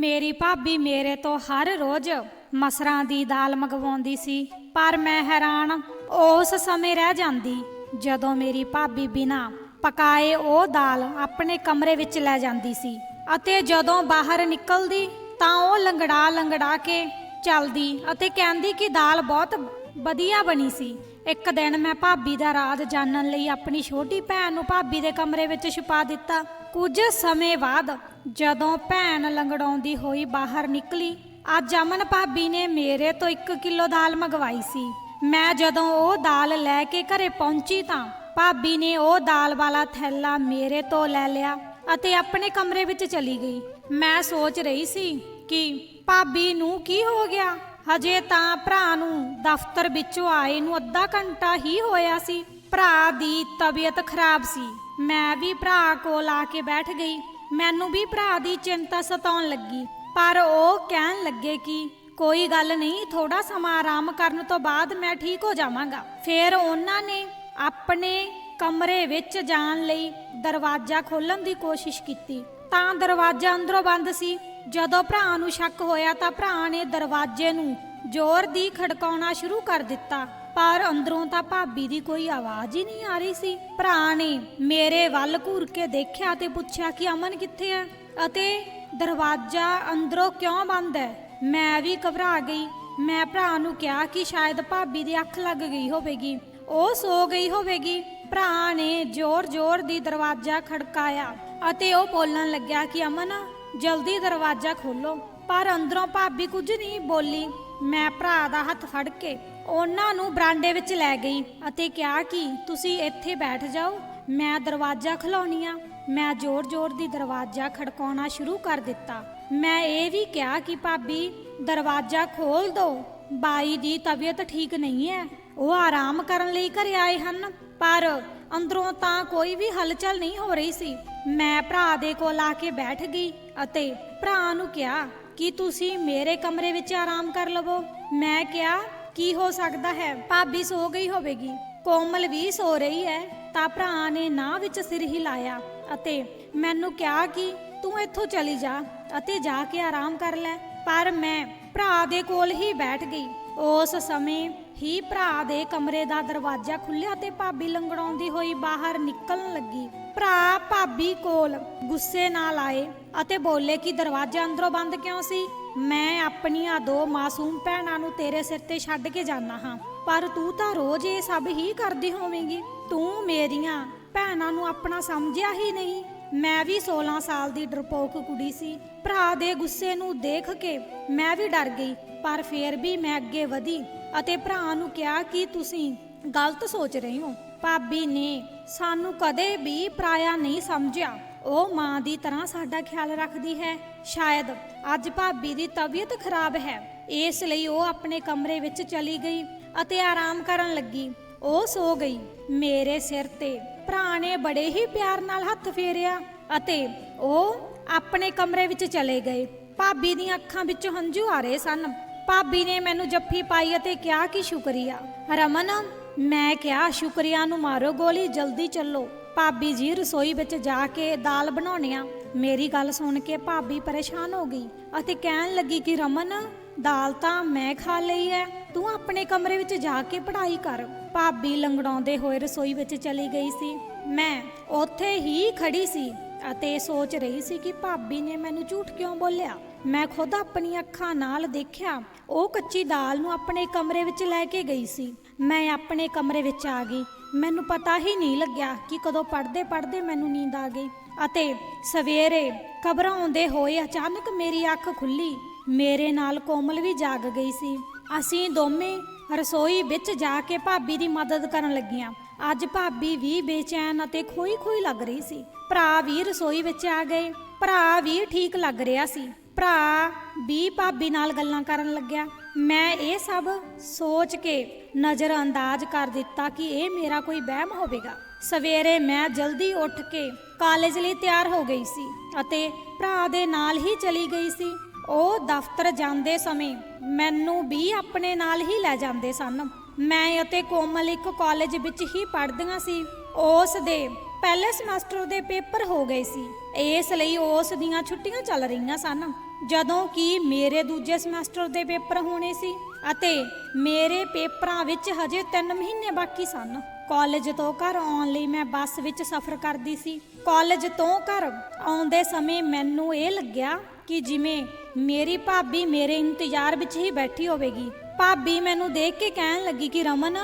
ਮੇਰੀ ਭਾਬੀ ਮੇਰੇ ਤੋਂ ਹਰ ਰੋਜ਼ ਮਸਰਾਂ ਦੀ ਦਾਲ ਮੰਗਵਾਉਂਦੀ ਸੀ, ਪਰ ਮੈਂ ਹੈਰਾਨ, ਉਸ ਸਮੇਂ ਰਹਿ ਜਾਂਦੀ, ਜਦੋਂ ਮੇਰੀ ਭਾਬੀ ਬਿਨਾ ਪਕਾਏ ਉਹ ਦਾਲ ਆਪਣੇ ਕਮਰੇ ਵਿੱਚ ਲੈ ਜਾਂਦੀ ਸੀ ਅਤੇ ਜਦੋਂ ਬਾਹਰ ਨਿਕਲਦੀ ਤਾਂ ਉਹ ਲੰਗੜਾ ਲੰਗੜਾ ਕੇ ਚੱਲਦੀ ਅਤੇ ਕਹਿੰਦੀ ਕਿ ਦਾਲ ਬਹੁਤ ਵਧੀਆ ਬਣੀ ਸੀ। ਇੱਕ ਦਿਨ ਮੈਂ ਭਾਬੀ ਦਾ ਰਾਜ਼ ਜਾਣਨ ਲਈ ਆਪਣੀ ਛੋਟੀ ਭੈਣ ਨੂੰ ਭਾਬੀ ਦੇ ਕਮਰੇ ਵਿੱਚ ਛੁਪਾ ਦਿੱਤਾ। ਕੁਝ ਸਮੇਂ ਬਾਅਦ ਜਦੋਂ ਭੈਣ ਲੰਗੜਾਉਂਦੀ ਹੋਈ ਬਾਹਰ ਨਿਕਲੀ, ਅੱਜ ਅਮਨ ਭਾਬੀ ਨੇ ਮੇਰੇ ਤੋਂ 1 ਕਿਲੋ ਦਾਲ ਮੰਗਵਾਈ ਸੀ। ਮੈਂ ਜਦੋਂ ਉਹ ਦਾਲ ਲੈ ਕੇ ਘਰੇ ਪਹੁੰਚੀ ਤਾਂ ਭਾਬੀ ਨੇ ਉਹ ਦਾਲ ਵਾਲਾ ਥੈਲਾ ਮੇਰੇ ਤੋਂ ਲੈ ਲਿਆ ਅਤੇ ਆਪਣੇ ਕਮਰੇ ਵਿੱਚ ਚਲੀ ਗਈ। ਮੈਂ ਸੋਚ ਰਹੀ ਸੀ ਕਿ ਭਾਬੀ ਨੂੰ ਕੀ ਹੋ ਗਿਆ? ਹਜੇ ਤਾਂ ਭਰਾ ਨੂੰ ਦਫ਼ਤਰ ਵਿੱਚੋਂ ਆਏ ਨੂੰ ਅੱਧਾ ਘੰਟਾ ਹੀ ਹੋਇਆ ਸੀ। ਭਰਾ ਦੀ ਤਬੀਅਤ ਖਰਾਬ ਸੀ। ਮੈਂ ਵੀ ਭਰਾ ਕੋਲ ਆ ਕੇ ਬੈਠ ਗਈ। ਮੈਨੂੰ ਵੀ ਭਰਾ ਦੀ ਚਿੰਤਾ ਸਤਾਉਣ ਲੱਗੀ, ਪਰ ਉਹ ਕਹਿਣ ਲੱਗੇ ਕਿ ਕੋਈ ਗੱਲ ਨਹੀਂ ਥੋੜਾ ਸਮਾਂ ਆਰਾਮ ਕਰਨ ਤੋਂ ਬਾਅਦ ਮੈਂ ਠੀਕ ਹੋ ਜਾਵਾਂਗਾ। ਫਿਰ ਉਹਨਾਂ ਨੇ ਆਪਣੇ ਕਮਰੇ ਵਿੱਚ ਜਾਣ ਲਈ ਦਰਵਾਜ਼ਾ ਖੋਲਣ ਦੀ ਕੋਸ਼ਿਸ਼ ਕੀਤੀ। ਤਾਂ ਦਰਵਾਜ਼ਾ ਅੰਦਰੋਂ ਬੰਦ ਸੀ। ਜਦੋਂ ਭਰਾ ਨੂੰ ਸ਼ੱਕ ਹੋਇਆ ਤਾਂ ਭਰਾ ਨੇ ਦਰਵਾਜ਼ੇ ਨੂੰ ਜ਼ੋਰ ਦੀ ਖੜਕਾਉਣਾ ਸ਼ੁਰੂ ਕਰ ਦਿੱਤਾ। ਪਰ ਅੰਦਰੋਂ ਤਾਂ ਭਾਬੀ ਦੀ ਕੋਈ ਆਵਾਜ਼ ਹੀ ਨਹੀਂ ਆ ਰਹੀ ਸੀ। ਭਰਾ ਨੇ ਮੇਰੇ ਵੱਲ ਘੂਰ ਕੇ ਦੇਖਿਆ ਤੇ ਪੁੱਛਿਆ ਕਿ ਅਮਨ ਕਿੱਥੇ ਹੈ ਅਤੇ ਦਰਵਾਜ਼ਾ ਅੰਦਰੋਂ ਕਿਉਂ ਬੰਦ ਹੈ ਮੈਂ ਵੀ ਘਬਰਾ ਗਈ। ਮੈਂ ਭਰਾ ਨੂੰ ਕਿਹਾ ਕਿ ਸ਼ਾਇਦ ਭਾਬੀ ਦੀ ਅੱਖ ਲੱਗ ਗਈ ਹੋਵੇਗੀ। ਉਹ ਸੋ ਗਈ ਹੋਵੇਗੀ। ਭਰਾ ਨੇ ਜ਼ੋਰ-ਜ਼ੋਰ ਦੀ ਦਰਵਾਜ਼ਾ ਖੜਕਾਇਆ ਅਤੇ ਉਹ ਬੋਲਣ ਲੱਗਿਆ ਕਿ ਅਮਨ, ਜਲਦੀ ਦਰਵਾਜ਼ਾ ਖੋਲੋ ਪਰ ਅੰਦਰੋਂ ਭਾਬੀ ਕੁਝ ਨਹੀਂ ਬੋਲੀ। ਮੈਂ ਭਰਾ ਦਾ ਹੱਥ ਫੜ ਕੇ ਉਹਨਾਂ ਨੂੰ ਬਰਾਂਡੇ ਵਿੱਚ ਲੈ ਗਈ ਅਤੇ ਕਿਹਾ ਕਿ ਤੁਸੀਂ ਇੱਥੇ ਬੈਠ ਜਾਓ, ਮੈਂ ਦਰਵਾਜ਼ਾ ਖਲਾਉਣੀ ਆ। ਮੈਂ ਜ਼ੋਰ-ਜ਼ੋਰ ਦੀ ਦਰਵਾਜ਼ਾ ਖੜਕਾਉਣਾ ਸ਼ੁਰੂ ਕਰ ਦਿੱਤਾ। ਮੈਂ ਇਹ ਵੀ ਕਿਹਾ ਕਿ ਭਾਬੀ, ਦਰਵਾਜ਼ਾ ਖੋਲ ਦਿਓ ਬਾਈ ਦੀ ਤਬੀਅਤ ਠੀਕ ਨਹੀਂ ਹੈ। ਉਹ ਆਰਾਮ ਕਰਨ ਲਈ ਘਰੇ ਆਏ ਹਨ, ਪਰ ਅੰਦਰੋਂ ਤਾਂ ਕੋਈ ਵੀ ਹਲਚਲ ਨਹੀਂ ਹੋ ਰਹੀ ਸੀ। ਮੈਂ ਭਰਾ ਦੇ ਕੋਲ ਆ ਕੇ ਬੈਠ ਗਈ ਅਤੇ ਭਰਾ ਨੂੰ ਕਿਹਾ ਕਿ ਤੁਸੀਂ ਮੇਰੇ ਕਮਰੇ ਵਿੱਚ ਆਰਾਮ ਕਰ ਲਵੋ। ਮੈਂ ਕਿਹਾ ਕੀ ਹੋ ਸਕਦਾ ਹੈ? ਭਾਬੀ ਸੋ ਗਈ ਹੋਵੇਗੀ। ਕੋਮਲ ਵੀ ਸੋ ਰਹੀ ਹੈ। ਤਾਂ ਭਰਾ ਨੇ ਨਾ ਵਿੱਚ ਸਿਰ ਹਿਲਾਇਆ ਅਤੇ ਮੈਨੂੰ ਕਿਹਾ ਕਿ ਤੂੰ ਇੱਥੋਂ ਚਲੀ ਜਾ ਅਤੇ ਜਾ ਕੇ ਆਰਾਮ ਕਰ ਲੈ। ਪਰ ਮੈਂ ਭਰਾ ਦੇ ਕੋਲ ਹੀ ਬੈਠ ਗਈ। ਉਸ ਸਮੇਂ ਹੀ ਭਰਾ ਦੇ ਕਮਰੇ ਦਾ ਦਰਵਾਜ਼ਾ ਖੁੱਲਿਆ ਤੇ ਭਾਬੀ ਲੰਗੜਾਉਂਦੀ ਹੋਈ ਬਾਹਰ ਨਿਕਲਣ ਲੱਗੀ। ਭਰਾ ਭਾਬੀ ਕੋਲ ਗੁੱਸੇ ਨਾਲ ਆਏ ਅਤੇ ਬੋਲੇ ਕਿ ਦਰਵਾਜ਼ਾ ਅੰਦਰੋਂ ਬੰਦ ਕਿਉਂ ਸੀ? ਮੈਂ ਆਪਣੀਆਂ ਦੋ ਮਾਸੂਮ ਭੈਣਾਂ ਨੂੰ ਤੇਰੇ ਸਿਰ ਤੇ ਛੱਡ ਕੇ ਜਾਣਾ ਹਾਂ। ਪਰ ਤੂੰ ਤਾਂ ਰੋਜ਼ ਇਹ ਸਭ ਹੀ ਕਰਦੀ ਹੋਵੇਂਗੀ। ਤੂੰ ਮੇਰੀਆਂ ਭੈਣਾਂ ਨੂੰ ਆਪਣਾ ਸਮਝਿਆ ਹੀ ਨਹੀਂ। ਮੈਂ ਵੀ 16 ਸਾਲ ਦੀ ਡਰਪੋਕ ਕੁੜੀ ਸੀ। ਭਰਾ ਦੇ ਗੁੱਸੇ ਨੂੰ ਦੇਖ ਕੇ ਮੈਂ ਵੀ ਡਰ ਗਈ, ਪਰ ਫੇਰ ਵੀ ਮੈਂ ਅੱਗੇ ਵਧੀ ਅਤੇ ਭਰਾ ਨੂੰ ਕਿਹਾ ਕਿ ਤੁਸੀਂ ਗਲਤ ਸੋਚ ਰਹੇ ਹੋ। ਭਾਬੀ ਨੇ ਸਾਨੂੰ ਕਦੇ ਵੀ ਪਰਾਇਆ ਨਹੀਂ ਸਮਝਿਆ। ਉਹ ਮਾਂ ਦੀ ਤਰ੍ਹਾਂ ਸਾਡਾ ਖਿਆਲ ਰੱਖਦੀ ਹੈ। ਸ਼ਾਇਦ ਅੱਜ ਭਾਬੀ ਦੀ ਤਬੀਅਤ ਖਰਾਬ ਹੈ। ਇਸ ਲਈ ਉਹ ਆਪਣੇ ਕਮਰੇ ਵਿੱਚ ਚਲੀ ਗਈ ਅਤੇ ਆਰਾਮ ਕਰਨ ਲੱਗੀ। ਉਹ ਸੋ ਗਈ। ਮੇਰੇ ਸਿਰ ਤੇ ਭਰਾ ਨੇ ਬੜੇ ਹੀ ਪਿਆਰ ਨਾਲ ਹੱਥ ਫੇਰਿਆ ਅਤੇ ਉਹ ਆਪਣੇ ਕਮਰੇ ਵਿੱਚ ਚਲੇ ਗਏ। ਭਾਬੀ ਦੀਆਂ ਅੱਖਾਂ ਵਿੱਚ ਹੰਝੂ ਆ ਰਹੇ ਸਨ। ਭਾਬੀ ਨੇ ਮੈਨੂੰ ਜੱਫੀ ਪਾਈ ਅਤੇ ਕਿਹਾ ਕਿ ਸ਼ੁਕਰੀਆ। ਰਮਨ, ਮੈਂ ਕਿਹਾ, ਸ਼ੁਕਰੀਆ ਨੂੰ ਮਾਰੋ ਗੋਲੀ, ਜਲਦੀ ਚੱਲੋ। ਭਾਬੀ ਜੀ ਰਸੋਈ ਵਿੱਚ ਜਾ ਕੇ ਦਾਲ ਬਣਾਉਣੀ ਆ। ਮੇਰੀ ਗੱਲ ਸੁਣ ਕੇ ਭਾਬੀ ਪਰੇਸ਼ਾਨ ਹੋ ਗਈ ਅਤੇ ਕਹਿਣ ਲੱਗੀ ਕਿ ਰਮਨ, ਦਾਲ ਤਾਂ ਮੈਂ ਖਾ ਲਈ ਹੈ ਤੂੰ ਆਪਣੇ ਕਮਰੇ ਵਿੱਚ ਜਾ ਕੇ ਪੜ੍ਹਾਈ ਕਰ। ਭਾਬੀ ਲੰਗੜਾਉਂਦੇ ਹੋਏ ਰਸੋਈ ਵਿੱਚ ਚਲੀ ਗਈ ਸੀ। ਮੈਂ ਉੱਥੇ ਹੀ ਖੜੀ ਸੀ ਅਤੇ ਸੋਚ ਰਹੀ ਸੀ ਕਿ ਭਾਬੀ ਨੇ ਮੈਨੂੰ ਝੂਠ ਕਿਉਂ ਬੋਲਿਆ। ਮੈਂ ਖੁਦ ਆਪਣੀਆਂ ਅੱਖਾਂ ਨਾਲ ਦੇਖਿਆ। ਉਹ ਕੱਚੀ ਦਾਲ ਨੂੰ ਆਪਣੇ ਕਮਰੇ ਵਿੱਚ ਲੈ ਕੇ ਗਈ ਸੀ। ਮੈਂ ਆਪਣੇ ਕਮਰੇ ਵਿੱਚ ਆ ਗਈ। ਮੈਨੂੰ ਪਤਾ ਹੀ ਨਹੀਂ ਲੱਗਿਆ ਕਿ ਕਦੋਂ ਪੜਦੇ ਪੜਦੇ ਮੈਨੂੰ ਨੀਂਦ ਆ ਗਈ। ਅਤੇ ਸਵੇਰੇ ਘਬਰਾਉਂਦੇ ਹੋਏ ਅਚਾਨਕ ਮੇਰੀ ਅੱਖ ਖੁੱਲੀ। ਮੇਰੇ ਨਾਲ ਕੋਮਲ ਵੀ ਜਾਗ ਗਈ ਸੀ। ਅਸੀਂ ਦੋਵੇਂ ਰਸੋਈ ਵਿੱਚ ਜਾ ਕੇ ਭਾਬੀ ਦੀ ਮਦਦ ਕਰਨ ਲੱਗੀਆਂ। ਅੱਜ ਭਾਬੀ ਵੀ ਬੇਚੈਨ ਅਤੇ ਖੋਈ ਖੋਈ ਲੱਗ ਰਹੀ ਸੀ। ਭਰਾ ਵੀ ਰਸੋਈ ਵਿੱਚ ਆ ਗਏ। ਭਰਾ ਵੀ ਠੀਕ ਲੱਗ ਰਿਹਾ ਸੀ। ਭਰਾ ਵੀ ਭਾਬੀ ਨਾਲ ਗੱਲਾਂ ਕਰਨ ਲੱਗਿਆ। ਮੈਂ ਇਹ ਸਭ ਸੋਚ ਕੇ ਨਜ਼ਰ ਅੰਦਾਜ਼ ਕਰ ਦਿੱਤਾ ਕਿ ਇਹ ਮੇਰਾ ਕੋਈ ਵਹਿਮ ਹੋਵੇਗਾ। ਸਵੇਰੇ ਮੈਂ ਜਲਦੀ ਉੱਠ ਕੇ ਕਾਲਜ ਲਈ ਤਿਆਰ ਹੋ ਗਈ ਸੀ ਅਤੇ ਭਰਾ ਦੇ ਨਾਲ ਹੀ ਚਲੀ ਗਈ ਸੀ। ਉਹ ਦਫ਼ਤਰ ਜਾਂਦੇ ਸਮੇਂ ਮੈਨੂੰ ਵੀ ਆਪਣੇ ਨਾਲ ਹੀ ਲੈ ਜਾਂਦੇ ਸਨ। ਮੈਂ ਅਤੇ ਕੋਮਲ ਇੱਕ ਕਾਲਜ ਵਿੱਚ ਹੀ ਪੜ੍ਹਦੀਆਂ ਸੀ। ਉਸ ਦੇ ਪਹਿਲੇ ਸਮੈਸਟਰ ਦੇ ਪੇਪਰ ਹੋ ਗਏ ਸੀ। ਇਸ ਲਈ ਉਸ ਦੀਆਂ ਛੁੱਟੀਆਂ ਚੱਲ ਰਹੀਆਂ ਸਨ। ਜਦੋਂ ਕਿ ਮੇਰੇ ਦੂਜੇ ਸਮੈਸਟਰ ਦੇ ਪੇਪਰ ਹੋਣੇ ਸੀ ਅਤੇ ਮੇਰੇ ਪੇਪਰਾਂ ਵਿੱਚ ਹਜੇ 3 ਮਹੀਨੇ ਬਾਕੀ ਸਨ। ਕਾਲਜ ਤੋਂ ਘਰ ਆਉਣ ਲਈ ਮੈਂ ਬੱਸ ਵਿੱਚ ਸਫ਼ਰ ਕਰਦੀ ਸੀ। ਕਾਲਜ ਤੋਂ ਘਰ ਆਉਂਦੇ ਸਮੇਂ ਮੈਨੂੰ ਇਹ ਲੱਗਿਆ ਕਿ ਜਿਵੇਂ ਮੇਰੀ ਭਾਬੀ ਮੇਰੇ ਇੰਤਜ਼ਾਰ ਵਿੱਚ ਹੀ ਬੈਠੀ ਹੋਵੇਗੀ। ਭਾਬੀ ਮੈਨੂੰ ਦੇਖ ਕੇ ਕਹਿਣ ਲੱਗੀ ਕਿ ਰਮਨ,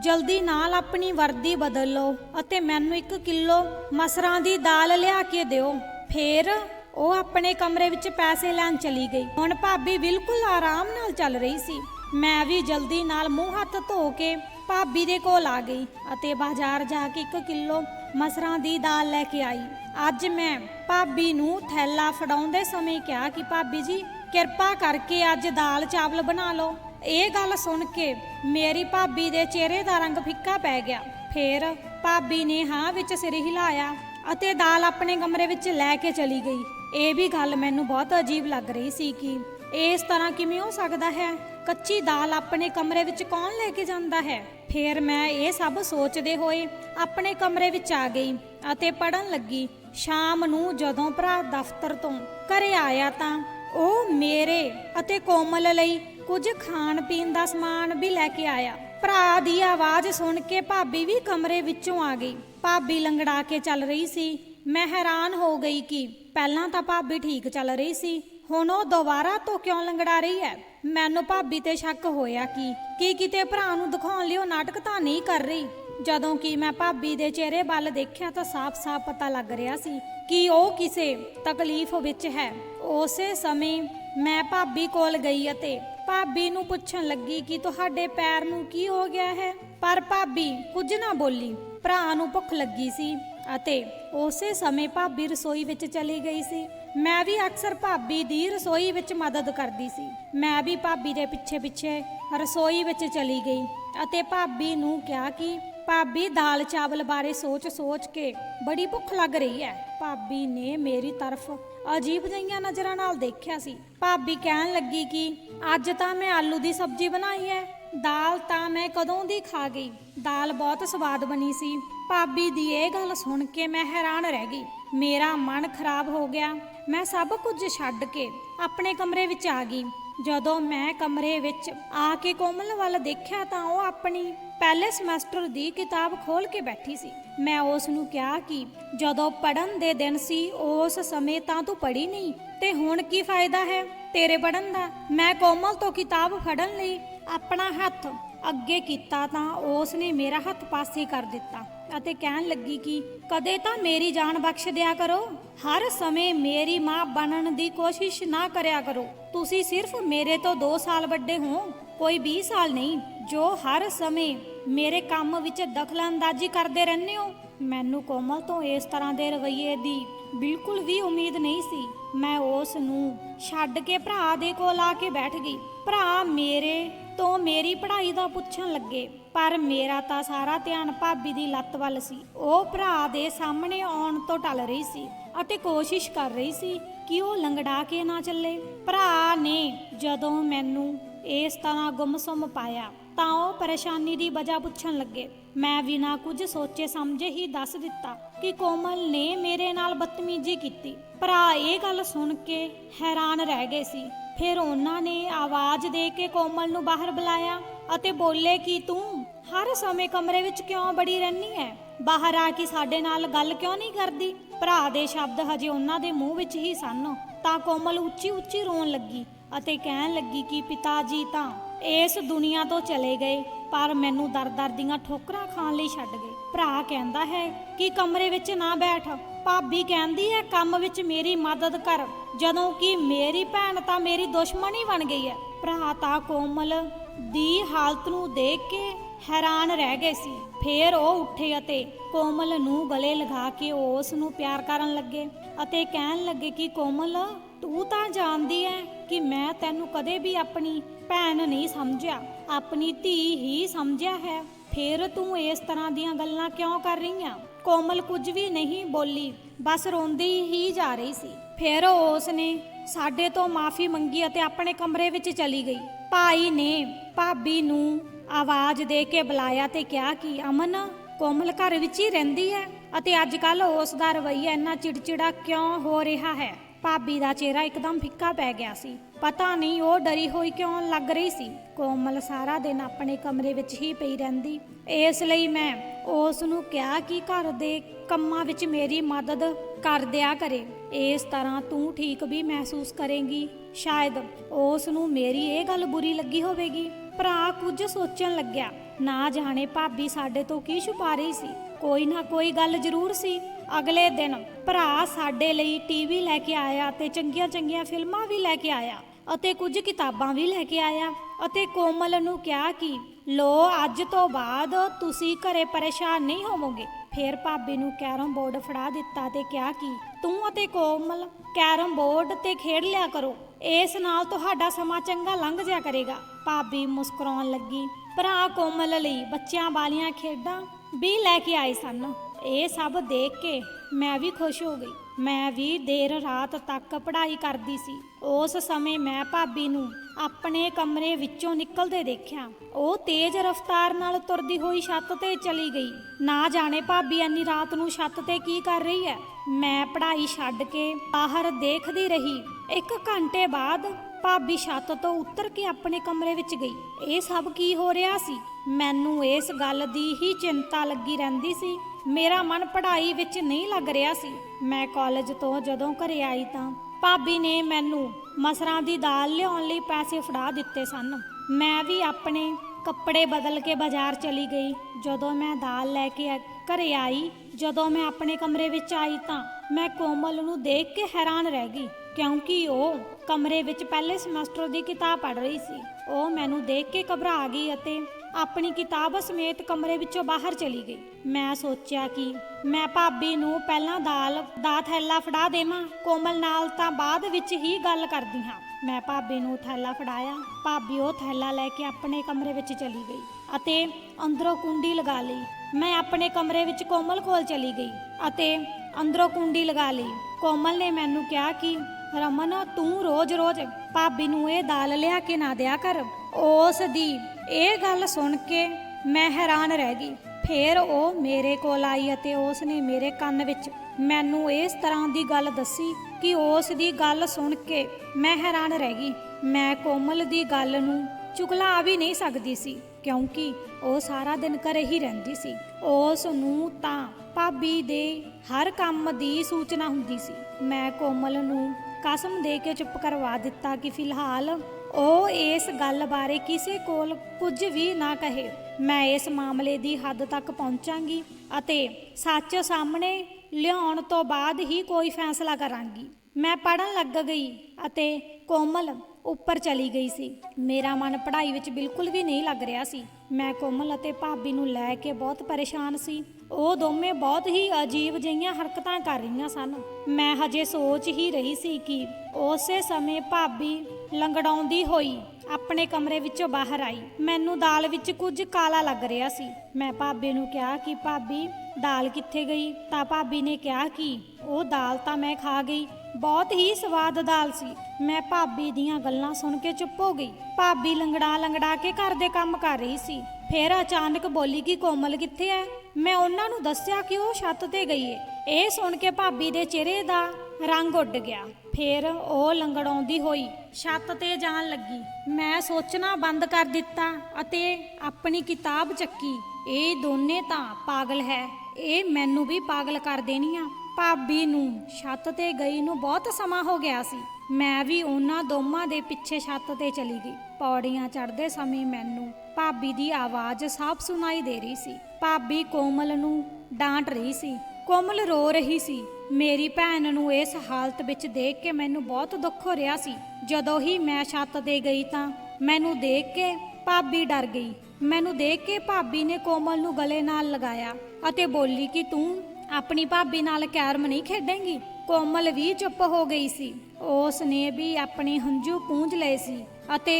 ਜਲਦੀ ਨਾਲ ਆਪਣੀ ਵਰਦੀ ਬਦਲ ਲਓ ਅਤੇ ਮੈਨੂੰ 1 ਕਿਲੋ ਮਸਰਾਂ ਦੀ ਦਾਲ ਲਿਆ ਕੇ ਦਿਓ। ਫੇਰ ਉਹ ਆਪਣੇ ਕਮਰੇ ਵਿੱਚ ਪੈਸੇ ਲੈਣ ਚਲੀ ਗਈ। ਹੁਣ ਭਾਬੀ ਬਿਲਕੁਲ ਆਰਾਮ ਨਾਲ ਚੱਲ ਰਹੀ ਸੀ। ਮੈਂ ਵੀ ਜਲਦੀ ਨਾਲ ਮੂੰਹ ਹੱਥ ਧੋ ਕੇ ਭਾਬੀ ਦੇ ਕੋਲ ਆ ਗਈ ਅਤੇ ਬਾਜ਼ਾਰ ਜਾ ਕੇ 1 ਕਿਲੋ ਮਸਰਾਂ ਦੀ ਦਾਲ ਲੈ ਕੇ ਆਈ। ਅੱਜ ਮੈਂ ਭਾਬੀ ਨੂੰ ਥੈਲਾ ਫੜਾਉਂਦੇ ਸਮੇਂ ਕਿਹਾ ਕਿ ਭਾਬੀ ਜੀ, ਕਿਰਪਾ ਕਰਕੇ ਅੱਜ ਦਾਲ ਚਾਵਲ ਬਣਾ ਲਓ। ਇਹ ਗੱਲ ਸੁਣ ਕੇ ਮੇਰੀ ਭਾਬੀ ਦੇ ਚਿਹਰੇ ਦਾ ਰੰਗ ਫਿੱਕਾ ਪੈ ਗਿਆ। ਫੇਰ ਭਾਬੀ ਨੇ ਹਾਂ ਵਿੱਚ ਸਿਰ ਹਿਲਾਇਆ ਅਤੇ ਦਾਲ ਆਪਣੇ ਕਮਰੇ ਵਿੱਚ ਲੈ ਕੇ ਚਲੀ ਗਈ। ਇਹ ਵੀ ਗੱਲ ਮੈਨੂੰ ਬਹੁਤ ਅਜੀਬ ਲੱਗ ਰਹੀ ਸੀ ਕਿ ਇਸ ਤਰ੍ਹਾਂ ਕਿਵੇਂ ਹੋ ਸਕਦਾ ਹੈ? ਕੱਚੀ ਦਾਲ ਆਪਣੇ ਕਮਰੇ ਵਿੱਚ ਕੌਣ ਲੈ ਕੇ ਜਾਂਦਾ ਹੈ? ਫੇਰ ਮੈਂ ਇਹ ਸਭ ਸੋਚਦੇ ਹੋਏ ਆਪਣੇ ਕਮਰੇ ਵਿੱਚ ਆ ਗਈ ਅਤੇ ਪੜਨ ਲੱਗੀ। ਸ਼ਾਮ ਨੂੰ ਜਦੋਂ ਭਰਾ ਦਫ਼ਤਰ ਤੋਂ ਘਰੇ ਆਇਆ ਤਾਂ ਉਹ ਮੇਰੇ ਅਤੇ ਕੋਮਲ ਲਈ ਕੁਝ ਖਾਣ ਪੀਣ ਦਾ ਸਮਾਨ ਵੀ ਲੈ ਕੇ ਆਇਆ। ਭਰਾ ਦੀ ਆਵਾਜ਼ ਸੁਣ ਕੇ ਭਾਬੀ ਵੀ ਕਮਰੇ ਵਿੱਚੋਂ ਆ ਗਈ। ਭਾਬੀ ਲੰਗੜਾ ਕੇ ਚੱਲ ਰਹੀ ਸੀ। ਮੈਂ ਹੈਰਾਨ ਹੋ ਗਈ ਕਿ ਪਹਿਲਾਂ ਤਾਂ ਭਾਬੀ ਠੀਕ ਚੱਲ ਰਹੀ ਸੀ, ਹੁਣ ਉਹ ਦੁਬਾਰਾ ਤੋਂ ਕਿਉਂ ਲੰਗੜਾ ਰਹੀ ਹੈ? ਮੈਨੂੰ ਭਾਬੀ ਤੇ ਸ਼ੱਕ ਹੋਇਆ ਕਿ ਕੀ ਕਿਤੇ ਭਰਾ ਨੂੰ ਦਿਖਾਉਣ ਲਈ ਉਹ ਨਾਟਕ ਤਾਂ ਨਹੀਂ ਕਰ ਰਹੀ। ਜਦੋਂ ਕਿ ਮੈਂ ਭਾਬੀ ਦੇ ਚਿਹਰੇ ਵੱਲ ਦੇਖਿਆ ਤਾਂ ਸਾਫ਼-ਸਾਫ਼ ਪਤਾ ਲੱਗ ਰਿਹਾ ਸੀ ਕਿ ਉਹ ਕਿਸੇ ਤਕਲੀਫ ਵਿੱਚ ਹੈ। ਉਸੇ ਸਮੇਂ ਮੈਂ ਭਾਬੀ ਕੋਲ ਗਈ ਅਤੇ ਭਾਬੀ ਨੂੰ ਪੁੱਛਣ ਲੱਗੀ ਕਿ ਤੁਹਾਡੇ ਪੈਰ ਨੂੰ ਕੀ ਹੋ ਗਿਆ ਹੈ। ਪਰ ਭਾਬੀ ਕੁਝ ਨਾ ਬੋਲੀ। ਭਰਾ ਨੂੰ ਭੁੱਖ ਲੱਗੀ ਸੀ ਅਤੇ ਉਸੇ ਸਮੇਂ ਭਾਬੀ ਰਸੋਈ ਵਿੱਚ ਚਲੀ ਗਈ ਸੀ। ਮੈਂ ਵੀ ਅਕਸਰ ਭਾਬੀ ਦੀ ਰਸੋਈ ਵਿੱਚ ਮਦਦ ਕਰਦੀ ਸੀ। ਮੈਂ ਵੀ ਭਾਬੀ ਦੇ ਪਿੱਛੇ ਪਿੱਛੇ ਰਸੋਈ ਵਿੱਚ ਚਲੀ ਗਈ ਅਤੇ ਭਾਬੀ ਨੂੰ ਕਿਹਾ ਕਿ ਭਾਬੀ, ਦਾਲ ਚਾਵਲ ਬਾਰੇ ਸੋਚ-ਸੋਚ ਕੇ ਬੜੀ ਭੁੱਖ ਲੱਗ ਰਹੀ ਹੈ। ਭਾਬੀ ਨੇ ਮੇਰੀ ਤਰਫ ਅਜੀਬ ਜਿਹੀਆਂ ਨਜ਼ਰਾਂ ਨਾਲ ਦੇਖਿਆ ਸੀ। ਭਾਬੀ ਕਹਿਣ ਲੱਗੀ ਕਿ ਅੱਜ ਤਾਂ ਮੈਂ ਆਲੂ ਦੀ ਸਬਜ਼ੀ ਬਣਾਈ ਹੈ, ਦਾਲ ਤਾਂ ਮੈਂ ਕਦੋਂ ਦੀ ਖਾ ਗਈ। ਦਾਲ ਬਹੁਤ ਸਵਾਦ ਬਣੀ ਸੀ। ਭਾਬੀ ਦੀ ਇਹ ਗੱਲ ਸੁਣ ਕੇ ਮੈਂ ਹੈਰਾਨ ਰਹਿ ਗਈ। ਮੇਰਾ ਮਨ ਖਰਾਬ ਹੋ ਗਿਆ। ਮੈਂ ਸਭ ਕੁਝ ਛੱਡ ਕੇ ਆਪਣੇ ਕਮਰੇ ਵਿੱਚ ਆ ਗਈ। ਜਦੋਂ ਮੈਂ ਕਮਰੇ ਵਿੱਚ ਆ ਕੇ ਕੋਮਲ ਵੱਲ ਦੇਖਿਆ ਤਾਂ ਉਹ ਆਪਣੀ ਪਹਿਲੇ ਸਮੈਸਟਰ ਦੀ ਕਿਤਾਬ ਖੋਲ ਕੇ ਬੈਠੀ ਸੀ। ਮੈਂ ਉਸ ਨੂੰ ਕਿਹਾ ਕਿ ਜਦੋਂ ਪੜਨ ਦੇ ਦਿਨ ਸੀ, ਉਸ ਸਮੇਂ ਤਾਂ ਤੂੰ ਪੜੀ ਨਹੀਂ, ਤੇ ਹੁਣ ਕੀ ਫਾਇਦਾ ਹੈ ਤੇਰੇ ਪੜਨ ਦਾ? ਮੈਂ ਕੋਮਲ ਤੋਂ ਕਿਤਾਬ ਫੜਨ ਲਈ ਆਪਣਾ ਹੱਥ ਅੱਗੇ ਕੀਤਾ ਤਾਂ ਉਸ ਨੇ ਮੇਰਾ ਹੱਥ ਪਾਸੇ ਕਰ ਦਿੱਤਾ ਅਤੇ ਕਹਿਣ ਲੱਗੀ ਕਿ ਕਦੇ ਤਾਂ ਮੇਰੀ ਜਾਨ ਬਖਸ਼ ਦਿਆ ਕਰੋ। ਹਰ ਸਮੇਂ ਮੇਰੀ ਮਾਂ ਬਣਨ ਦੀ ਕੋਸ਼ਿਸ਼ ਨਾ ਕਰਿਆ ਕਰੋ। ਤੁਸੀਂ ਸਿਰਫ ਮੇਰੇ ਤੋਂ 2 ਸਾਲ ਵੱਡੇ ਹੋ, ਕੋਈ 20 ਸਾਲ ਨਹੀਂ, ਜੋ ਹਰ ਸਮੇਂ ਮੇਰੇ ਕੰਮ ਵਿੱਚ ਦਖਲਅੰਦਾਜ਼ੀ ਕਰਦੇ ਰਹਿੰਦੇ ਹੋ। ਮੈਨੂੰ ਕੋਮਲ ਤੋਂ ਇਸ ਤਰ੍ਹਾਂ ਦੇ ਰਵਈਏ ਦੀ ਬਿਲਕੁਲ ਵੀ ਉਮੀਦ ਨਹੀਂ ਸੀ। ਮੈਂ ਉਸ ਨੂੰ ਛੱਡ ਕੇ ਭਰਾ ਦੇ ਕੋਲ ਆ ਕੇ ਬੈਠ ਗਈ। ਭਰਾ ਮੇਰੇ ਤੋਂ ਮੇਰੀ ਪੜ੍ਹਾਈ ਦਾ ਪੁੱਛਣ ਲੱਗੇ, ਪਰ ਮੇਰਾ ਤਾਂ ਸਾਰਾ ਧਿਆਨ ਭਾਬੀ ਦੀ ਲੱਤ ਵੱਲ ਸੀ। ਉਹ ਭਰਾ ਦੇ ਸਾਹਮਣੇ ਆਉਣ ਤੋਂ ਟਲ ਰਹੀ ਸੀ ਅਤੇ ਕੋਸ਼ਿਸ਼ ਕਰ ਰਹੀ ਸੀ ਕਿ ਉਹ ਲੰਗੜਾ ਕੇ ਨਾ ਚੱਲੇ। ਭਰਾ ਨੇ ਜਦੋਂ ਮੈਨੂੰ ਇਸ ਤਰ੍ਹਾਂ ਗੁੰਮਸੁੰਮ ਪਾਇਆ ਤਾਂ ਉਹ ਪਰੇਸ਼ਾਨੀ ਦੀ ਵਜ੍ਹਾ ਪੁੱਛਣ ਲੱਗੇ। ਮੈਂ ਬਿਨਾਂ ਕੁਝ ਸੋਚੇ ਸਮਝੇ ਹੀ ਦੱਸ ਦਿੱਤਾ ਕਿ ਕੋਮਲ ਨੇ ਮੇਰੇ ਨਾਲ ਬਦਤਮੀਜ਼ੀ ਕੀਤੀ। ਭਰਾ, ਇਹ ਗੱਲ ਸੁਣ ਕੇ ਹੈਰਾਨ ਰਹਿ ਗਏ ਸੀ। ਫਿਰ ਉਹਨਾਂ ਨੇ ਆਵਾਜ਼ ਦੇ ਕੇ ਕੋਮਲ ਨੂੰ ਬਾਹਰ ਬੁਲਾਇਆ ਅਤੇ ਬੋਲੇ ਕਿ ਤੂੰ ਹਰ ਸਮੇਂ ਕਮਰੇ ਵਿੱਚ ਕਿਉਂ ਬੜੀ ਰਹਿੰਦੀ ਹੈ ਬਾਹਰ ਆ ਕੇ ਸਾਡੇ ਨਾਲ ਗੱਲ ਕਿਉਂ ਨਹੀਂ ਕਰਦੀ? ਭਰਾ ਦੇ ਸ਼ਬਦ ਹਜੇ ਉਹਨਾਂ ਦੇ ਮੂੰਹ ਵਿੱਚ ਹੀ ਸਨ। ਤਾਂ ਕੋਮਲ ਉੱਚੀ ਉੱਚੀ ਰੋਣ ਲੱਗੀ ਅਤੇ ਕਹਿਣ ਲੱਗੀ ਕਿ ਪਿਤਾ ਜੀ ਤਾਂ ਇਸ ਦੁਨੀਆ ਤੋਂ ਚਲੇ ਗਏ, ਪਰ ਮੈਨੂੰ ਦਰ-ਦਰ ਦੀਆਂ ਠੋਕਰਾਂ ਖਾਣ ਲਈ ਛੱਡ ਗਏ। ਭਰਾ ਕਹਿੰਦਾ ਹੈ ਕਿ ਕਮਰੇ ਵਿੱਚ ਨਾ ਬੈਠ। ਭਾਬੀ ਕਹਿੰਦੀ ਹੈ, ਕੰਮ ਵਿੱਚ ਮੇਰੀ ਮਦਦ ਕਰ। ਜਦੋਂ ਕਿ ਮੇਰੀ ਭੈਣ ਤਾਂ ਮੇਰੀ ਦੁਸ਼ਮਣ ਹੀ ਬਣ ਗਈ ਹੈ। ਭਰਾ ਤਾਂ ਕੋਮਲ ਦੀ ਹਾਲਤ ਨੂੰ ਦੇਖ ਕੇ ਹੈਰਾਨ ਰਹਿ ਗਏ ਸੀ। ਫੇਰ ਉਹ ਉੱਠੇ ਅਤੇ ਕੋਮਲ ਨੂੰ ਗਲੇ ਲਗਾ ਕੇ ਉਸ ਨੂੰ ਪਿਆਰ ਕਰਨ ਲੱਗੇ ਅਤੇ ਕਹਿਣ ਲੱਗੇ ਕਿ ਕੋਮਲ, ਤੂੰ ਤਾਂ ਜਾਣਦੀ ਹੈ ਕਿ ਮੈਂ ਤੈਨੂੰ ਕਦੇ ਵੀ ਆਪਣੀ ਭੈਣ ਨਹੀਂ ਸਮਝਿਆ, ਆਪਣੀ ਧੀ ਹੀ ਸਮਝਿਆ ਹੈ। ਫੇਰ ਤੂੰ ਇਸ ਤਰ੍ਹਾਂ ਦੀਆਂ ਗੱਲਾਂ ਕਿਉਂ ਕਰ ਰਹੀ ਆਂ? ਕੋਮਲ ਕੁਝ ਵੀ ਨਹੀਂ ਬੋਲੀ, ਬਸ ਰੋਂਦੀ ਹੀ ਜਾ ਰਹੀ ਸੀ। ਫਿਰ ਉਸ ਨੇ ਸਾਡੇ ਤੋਂ ਮਾਫੀ ਮੰਗੀ ਅਤੇ ਆਪਣੇ ਕਮਰੇ ਵਿੱਚ ਚਲੀ ਗਈ। ਭਾਈ ਨੇ ਭਾਬੀ ਨੂੰ ਆਵਾਜ਼ ਦੇ ਕੇ ਬੁਲਾਇਆ ਤੇ ਕਿਹਾ ਕਿ, ਅਮਨ, ਕੋਮਲ ਘਰ ਵਿੱਚ ਹੀ ਰਹਿੰਦੀ ਹੈ ਅਤੇ ਅੱਜ ਕੱਲ ਉਸ ਦਾ ਰਵੱਈਆ ਇੰਨਾ ਚਿੜਚਿੜਾ ਕਿਉਂ ਹੋ ਰਿਹਾ ਹੈ? ਭਾਬੀ ਦਾ ਚਿਹਰਾ ਇੱਕਦਮ ਫਿੱਕਾ ਪੈ ਗਿਆ ਸੀ। ਪਤਾ ਨਹੀਂ, ਉਹ ਡਰੀ ਹੋਈ ਕਿਉਂ ਲੱਗ ਰਹੀ ਸੀ? ਕੋਮਲ ਸਾਰਾ ਦਿਨ ਆਪਣੇ ਕਮਰੇ ਵਿੱਚ ਹੀ ਪਈ ਰਹਿੰਦੀ। ਇਸ ਲਈ ਮੈਂ ਉਸ ਨੂੰ ਕਿਹਾ ਕਿ ਘਰ ਦੇ ਕੰਮਾਂ ਵਿੱਚ ਮੇਰੀ ਮਦਦ ਕਰ ਦਿਆ ਕਰੇ। ਇਸ ਤਰ੍ਹਾਂ ਤੂੰ ਠੀਕ ਵੀ ਮਹਿਸੂਸ ਕਰੇਂਗੀ। ਸ਼ਾਇਦ ਉਸ ਨੂੰ ਮੇਰੀ ਇਹ ਗੱਲ ਬੁਰੀ ਲੱਗੀ ਹੋਵੇਗੀ। ਭਰਾ ਕੁਝ ਸੋਚਣ ਲੱਗਿਆ, ਨਾ ਜਾਣੇ ਭਾਬੀ ਸਾਡੇ ਤੋਂ ਕੀ ਛੁਪਾ ਰਹੀ ਸੀ? ਕੋਈ ਨਾ ਕੋਈ ਗੱਲ ਜ਼ਰੂਰ ਸੀ। ਅਗਲੇ ਦਿਨ ਭਰਾ ਸਾਡੇ ਲਈ ਟੀਵੀ ਲੈ ਕੇ ਆਇਆ ਤੇ ਚੰਗੀਆਂ ਚੰਗੀਆਂ ਫਿਲਮਾਂ ਵੀ ਲੈ ਕੇ ਆਇਆ। ਅਤੇ ਕੁਝ ਕਿਤਾਬਾਂ ਵੀ ਲੈ ਕੇ ਆਇਆ ਅਤੇ ਕੋਮਲ ਨੂੰ ਕਿਹਾ ਕਿ, ਲੋ, ਅੱਜ ਤੋਂ ਬਾਅਦ ਤੁਸੀਂ ਘਰੇ ਪਰੇਸ਼ਾਨ ਨਹੀਂ ਹੋਵੋਗੇ। ਫਿਰ ਭਾਬੀ ਨੂੰ ਕੈਰਮ ਬੋਰਡ ਫੜਾ ਦਿੱਤਾ ਤੇ ਕਿਹਾ ਕਿ, ਤੂੰ ਅਤੇ ਕੋਮਲ ਕੈਰਮ ਬੋਰਡ ਤੇ ਖੇਡ ਲਿਆ ਕਰੋ। ਇਸ ਨਾਲ ਤੁਹਾਡਾ ਸਮਾਂ ਚੰਗਾ ਲੰਘ ਜਾਇਆ ਕਰੇਗਾ। ਭਾਬੀ ਮੁਸਕਰਾਉਣ ਲੱਗੀ। ਭਰਾ ਕੋਮਲ ਲਈ ਬੱਚਿਆਂ ਵਾਲੀਆਂ ਖੇਡਾਂ ਵੀ ਲੈ ਕੇ ਆਏ ਸਨ। ਇਹ ਸਭ ਦੇਖ ਕੇ ਮੈਂ ਵੀ ਖੁਸ਼ ਹੋ ਗਈ। ਮੈਂ ਵੀ ਦੇਰ ਰਾਤ ਤੱਕ ਪੜ੍ਹਾਈ ਕਰਦੀ ਸੀ। ਉਸ ਸਮੇਂ ਮੈਂ ਭਾਬੀ ਨੂੰ ਆਪਣੇ ਕਮਰੇ ਵਿੱਚੋਂ ਨਿਕਲਦੇ ਦੇਖਿਆ। ਉਹ ਤੇਜ਼ ਰਫ਼ਤਾਰ ਨਾਲ ਤੁਰਦੀ ਹੋਈ ਛੱਤ ਤੇ ਚਲੀ ਗਈ। ਨਾ ਜਾਣੇ ਭਾਬੀ ਐਨੀ ਰਾਤ ਨੂੰ ਛੱਤ ਤੇ ਕੀ ਕਰ ਰਹੀ ਹੈ। ਮੈਂ ਪੜ੍ਹਾਈ ਛੱਡ ਕੇ ਬਾਹਰ ਦੇਖਦੀ ਰਹੀ। ਇੱਕ ਘੰਟੇ ਬਾਅਦ ਭਾਬੀ ਛੱਤ ਤੋਂ ਉੱਤਰ ਕੇ ਆਪਣੇ ਕਮਰੇ ਵਿੱਚ ਗਈ। ਇਹ ਸਭ ਕੀ ਹੋ ਰਿਹਾ ਸੀ? ਮੈਨੂੰ ਇਸ ਗੱਲ ਦੀ ਹੀ ਚਿੰਤਾ ਲੱਗੀ ਰਹਿੰਦੀ ਸੀ। ਮੇਰਾ ਮਨ ਪੜ੍ਹਾਈ ਵਿੱਚ ਨਹੀਂ ਲੱਗ ਰਿਹਾ ਸੀ। ਮੈਂ ਕਾਲਜ ਤੋਂ ਜਦੋਂ ਘਰੇ ਆਈ ਤਾਂ ਭਾਬੀ ਨੇ ਮੈਨੂੰ ਮਸਰਾਂ ਦੀ ਦਾਲ ਲਿਆਉਣ ਲਈ ਪੈਸੇ ਫੜਾ ਦਿੱਤੇ ਸਨ। ਮੈਂ ਵੀ ਆਪਣੇ ਕੱਪੜੇ ਬਦਲ ਕੇ ਬਾਜ਼ਾਰ ਚਲੀ ਗਈ। ਜਦੋਂ ਮੈਂ ਦਾਲ ਲੈ ਕੇ ਘਰੇ ਆਈ, ਜਦੋਂ ਮੈਂ ਆਪਣੇ ਕਮਰੇ ਵਿੱਚ ਆਈ ਤਾਂ ਮੈਂ ਕੋਮਲ ਨੂੰ ਦੇਖ ਕੇ ਹੈਰਾਨ ਰਹਿ ਗਈ, ਕਿਉਂਕਿ ਉਹ ਕਮਰੇ ਵਿੱਚ ਪਹਿਲੇ ਸਮੈਸਟਰ ਦੀ ਕਿਤਾਬ ਪੜ੍ਹ ਰਹੀ ਸੀ। ਉਹ ਮੈਨੂੰ ਦੇਖ ਕੇ ਘਬਰਾ ਗਈ ਅਤੇ ਆਪਣੀ ਕਿਤਾਬ ਸਮੇਤ ਕਮਰੇ ਵਿੱਚੋਂ ਬਾਹਰ ਚਲੀ ਗਈ। ਮੈਂ ਸੋਚਿਆ ਕਿ ਮੈਂ ਭਾਬੀ ਨੂੰ ਪਹਿਲਾਂ ਦਾਲ, ਦਾ ਥੈਲਾ ਫੜਾ ਦੇਵਾਂ। ਕੋਮਲ ਨਾਲ ਤਾਂ ਬਾਅਦ ਵਿੱਚ ਹੀ ਗੱਲ ਕਰਦੀ ਹਾਂ। ਮੈਂ ਭਾਬੀ ਨੂੰ ਥੈਲਾ ਫੜਾਇਆ। ਭਾਬੀ ਉਹ ਥੈਲਾ ਲੈ ਕੇ ਆਪਣੇ ਕਮਰੇ ਵਿੱਚ ਚਲੀ ਗਈ ਅਤੇ ਅੰਦਰੋਂ ਕੁੰਡੀ ਲਗਾ ਲਈ। ਮੈਂ ਆਪਣੇ ਕਮਰੇ ਵਿੱਚ ਕੋਮਲ ਕੋਲ ਚਲੀ ਗਈ ਅਤੇ ਅੰਦਰੋਂ ਕੁੰਡੀ ਲਗਾ ਲਈ। ਕੋਮਲ ਨੇ ਮੈਨੂੰ ਕਿਹਾ ਕਿ ਰਮਨ, ਤੂੰ ਰੋਜ਼-ਰੋਜ਼ ਭਾਬੀ ਨੂੰ ਇਹ ਦਾਲ ਲਿਆ ਕੇ ਨਾ ਦਿਆ ਕਰ। ਉਸ ਦੀ ਇਹ ਗੱਲ ਸੁਣ ਕੇ ਮੈਂ ਹੈਰਾਨ ਰਹਿ ਗਈ। ਫਿਰ ਉਹ ਮੇਰੇ ਕੋਲ ਆਈ ਅਤੇ ਉਸ ਨੇ ਮੇਰੇ ਕੰਨ ਵਿੱਚ ਮੈਨੂੰ ਇਸ ਤਰ੍ਹਾਂ ਦੀ ਗੱਲ ਦੱਸੀ ਕਿ ਉਸ ਦੀ ਗੱਲ ਸੁਣ ਕੇ ਮੈਂ ਹੈਰਾਨ ਰਹਿ ਗਈ। ਮੈਂ ਕੋਮਲ ਦੀ ਗੱਲ ਨੂੰ ਚੁਗਲਾ ਵੀ ਨਹੀਂ ਸਕਦੀ ਸੀ, ਕਿਉਂਕਿ ਉਹ ਸਾਰਾ ਦਿਨ ਘਰੇ ਹੀ ਰਹਿੰਦੀ ਸੀ। ਉਸ ਨੂੰ ਤਾਂ ਭਾਬੀ ਦੇ ਹਰ ਕੰਮ ਦੀ ਸੂਚਨਾ ਹੁੰਦੀ ਸੀ। ਮੈਂ ਕੋਮਲ ਨੂੰ ਕਸਮ ਦੇ ਕੇ ਚੁੱਪ ਕਰਵਾ ਦਿੱਤਾ ਕਿ ਫਿਲਹਾਲ ਉਹ ਇਸ ਗੱਲ ਬਾਰੇ ਕਿਸੇ ਕੋਲ ਕੁਝ ਵੀ ਨਾ ਕਹੇ। ਮੈਂ ਇਸ ਮਾਮਲੇ ਦੀ ਹੱਦ ਤੱਕ ਪਹੁੰਚਾਂਗੀ ਅਤੇ ਸੱਚ ਸਾਹਮਣੇ ਲਿਆਉਣ ਤੋਂ ਬਾਅਦ ਹੀ ਕੋਈ ਫੈਸਲਾ ਕਰਾਂਗੀ। ਮੈਂ ਪੜਨ ਲੱਗ ਗਈ ਅਤੇ ਕੋਮਲ ਉੱਪਰ ਚਲੀ ਗਈ ਸੀ। ਮੇਰਾ ਮਨ ਪੜ੍ਹਾਈ ਵਿੱਚ ਬਿਲਕੁਲ ਵੀ ਨਹੀਂ ਲੱਗ ਰਿਹਾ ਸੀ। ਮੈਂ ਕੋਮਲ ਅਤੇ ਭਾਬੀ ਨੂੰ ਲੈ ਕੇ ਬਹੁਤ ਪਰੇਸ਼ਾਨ ਸੀ। ਉਹ ਦੋਵੇਂ ਬਹੁਤ ਹੀ ਅਜੀਬ ਜਿਹੀਆਂ ਹਰਕਤਾਂ ਕਰ ਰਹੀਆਂ ਸਨ। ਮੈਂ ਹਜੇ ਸੋਚ ਹੀ ਰਹੀ ਸੀ ਕਿ ਉਸੇ ਸਮੇਂ ਭਾਬੀ ਲੰਗੜਾਉਂਦੀ ਹੋਈ ਆਪਣੇ ਕਮਰੇ ਵਿੱਚੋਂ ਬਾਹਰ ਆਈ। ਮੈਨੂੰ ਦਾਲ ਵਿੱਚ ਕੁਝ ਕਾਲਾ ਲੱਗ ਰਿਹਾ ਸੀ। ਮੈਂ ਭਾਬੀ ਨੂੰ ਕਿਹਾ ਕਿ ਭਾਬੀ, ਦਾਲ ਕਿੱਥੇ ਗਈ? ਤਾਂ ਭਾਬੀ ਨੇ ਕਿਹਾ ਕਿ ਉਹ ਦਾਲ ਤਾਂ ਮੈਂ ਖਾ ਗਈ। ਬਹੁਤ ਹੀ ਸਵਾਦ ਦਾਲ ਸੀ। ਮੈਂ ਭਾਬੀ ਦੀਆਂ ਗੱਲਾਂ ਸੁਣ ਕੇ ਚੁੱਪ ਹੋ ਗਈ। ਭਾਬੀ ਲੰਗੜਾ ਲੰਗੜਾ ਕੇ ਘਰ ਦੇ ਕੰਮ ਕਰ ਰਹੀ ਸੀ। ਫਿਰ ਅਚਾਨਕ ਬੋਲੀ ਕਿ ਕੋਮਲ ਕਿੱਥੇ ਹੈ ਮੈਂ ਉਹਨਾਂ ਨੂੰ ਦੱਸਿਆ ਕਿ ਉਹ ਛੱਤ ਤੇ ਗਈ ਏ। ਇਹ ਸੁਣ ਕੇ ਭਾਬੀ ਦੇ ਚਿਹਰੇ ਦਾ ਰੰਗ ਉੱਡ ਗਿਆ। ਫਿਰ ਉਹ ਲੰਗੜਾਉਂਦੀ ਹੋਈ ਛੱਤ ਤੇ ਜਾਣ ਲੱਗੀ। ਮੈਂ ਸੋਚਣਾ ਬੰਦ ਕਰ ਦਿੱਤਾ ਅਤੇ ਆਪਣੀ ਕਿਤਾਬ ਚੱਕੀ। ਇਹ ਦੋਨੇ ਤਾਂ ਪਾਗਲ ਹੈ। ਇਹ ਮੈਨੂੰ ਵੀ ਪਾਗਲ ਕਰ ਦੇਣੀਆਂ। ਭਾਬੀ ਨੂੰ ਛੱਤ ਤੇ ਗਈ ਨੂੰ ਬਹੁਤ ਸਮਾਂ ਹੋ ਗਿਆ ਸੀ। ਮੈਂ ਵੀ ਉਹਨਾਂ ਦੋਵਾਂ ਦੇ ਪਿੱਛੇ ਛੱਤ ਤੇ ਚਲੀ ਗਈ। ਪੌੜੀਆਂ ਚੜ੍ਹਦੇ ਸਮੇਂ ਮੈਨੂੰ ਭਾਬੀ ਦੀ ਆਵਾਜ਼ ਸਾਫ਼ ਸੁਣਾਈ ਦੇ ਰਹੀ ਸੀ। ਭਾਬੀ ਕੋਮਲ ਨੂੰ ਡਾਂਟ ਰਹੀ ਸੀ। ਕੋਮਲ ਰੋ ਰਹੀ ਸੀ। ਮੇਰੀ ਭੈਣ ਨੂੰ ਇਸ ਹਾਲਤ ਵਿੱਚ ਦੇਖ ਕੇ ਮੈਨੂੰ ਬਹੁਤ ਦੁੱਖ ਹੋ ਰਿਹਾ ਸੀ। ਜਦੋਂ ਹੀ ਮੈਂ ਛੱਤ ਤੇ ਗਈ ਤਾਂ ਮੈਨੂੰ ਦੇਖ ਕੇ ਭਾਬੀ ਡਰ ਗਈ। ਮੈਨੂੰ ਦੇਖ ਕੇ ਭਾਬੀ ਨੇ ਕੋਮਲ ਨੂੰ ਗਲੇ ਨਾਲ ਲਗਾਇਆ ਅਤੇ ਬੋਲੀ ਕਿ ਤੂੰ ਆਪਣੀ ਭਾਬੀ ਨਾਲ ਕੈਰਮ ਨਹੀਂ ਖੇਡੇਂਗੀ। ਕੋਮਲ ਵੀ ਚੁੱਪ ਹੋ ਗਈ ਸੀ। ਉਸ ਨੇ ਵੀ ਆਪਣੇ ਹੰਝੂ ਪੂੰਝ ਲਏ ਸੀ ਅਤੇ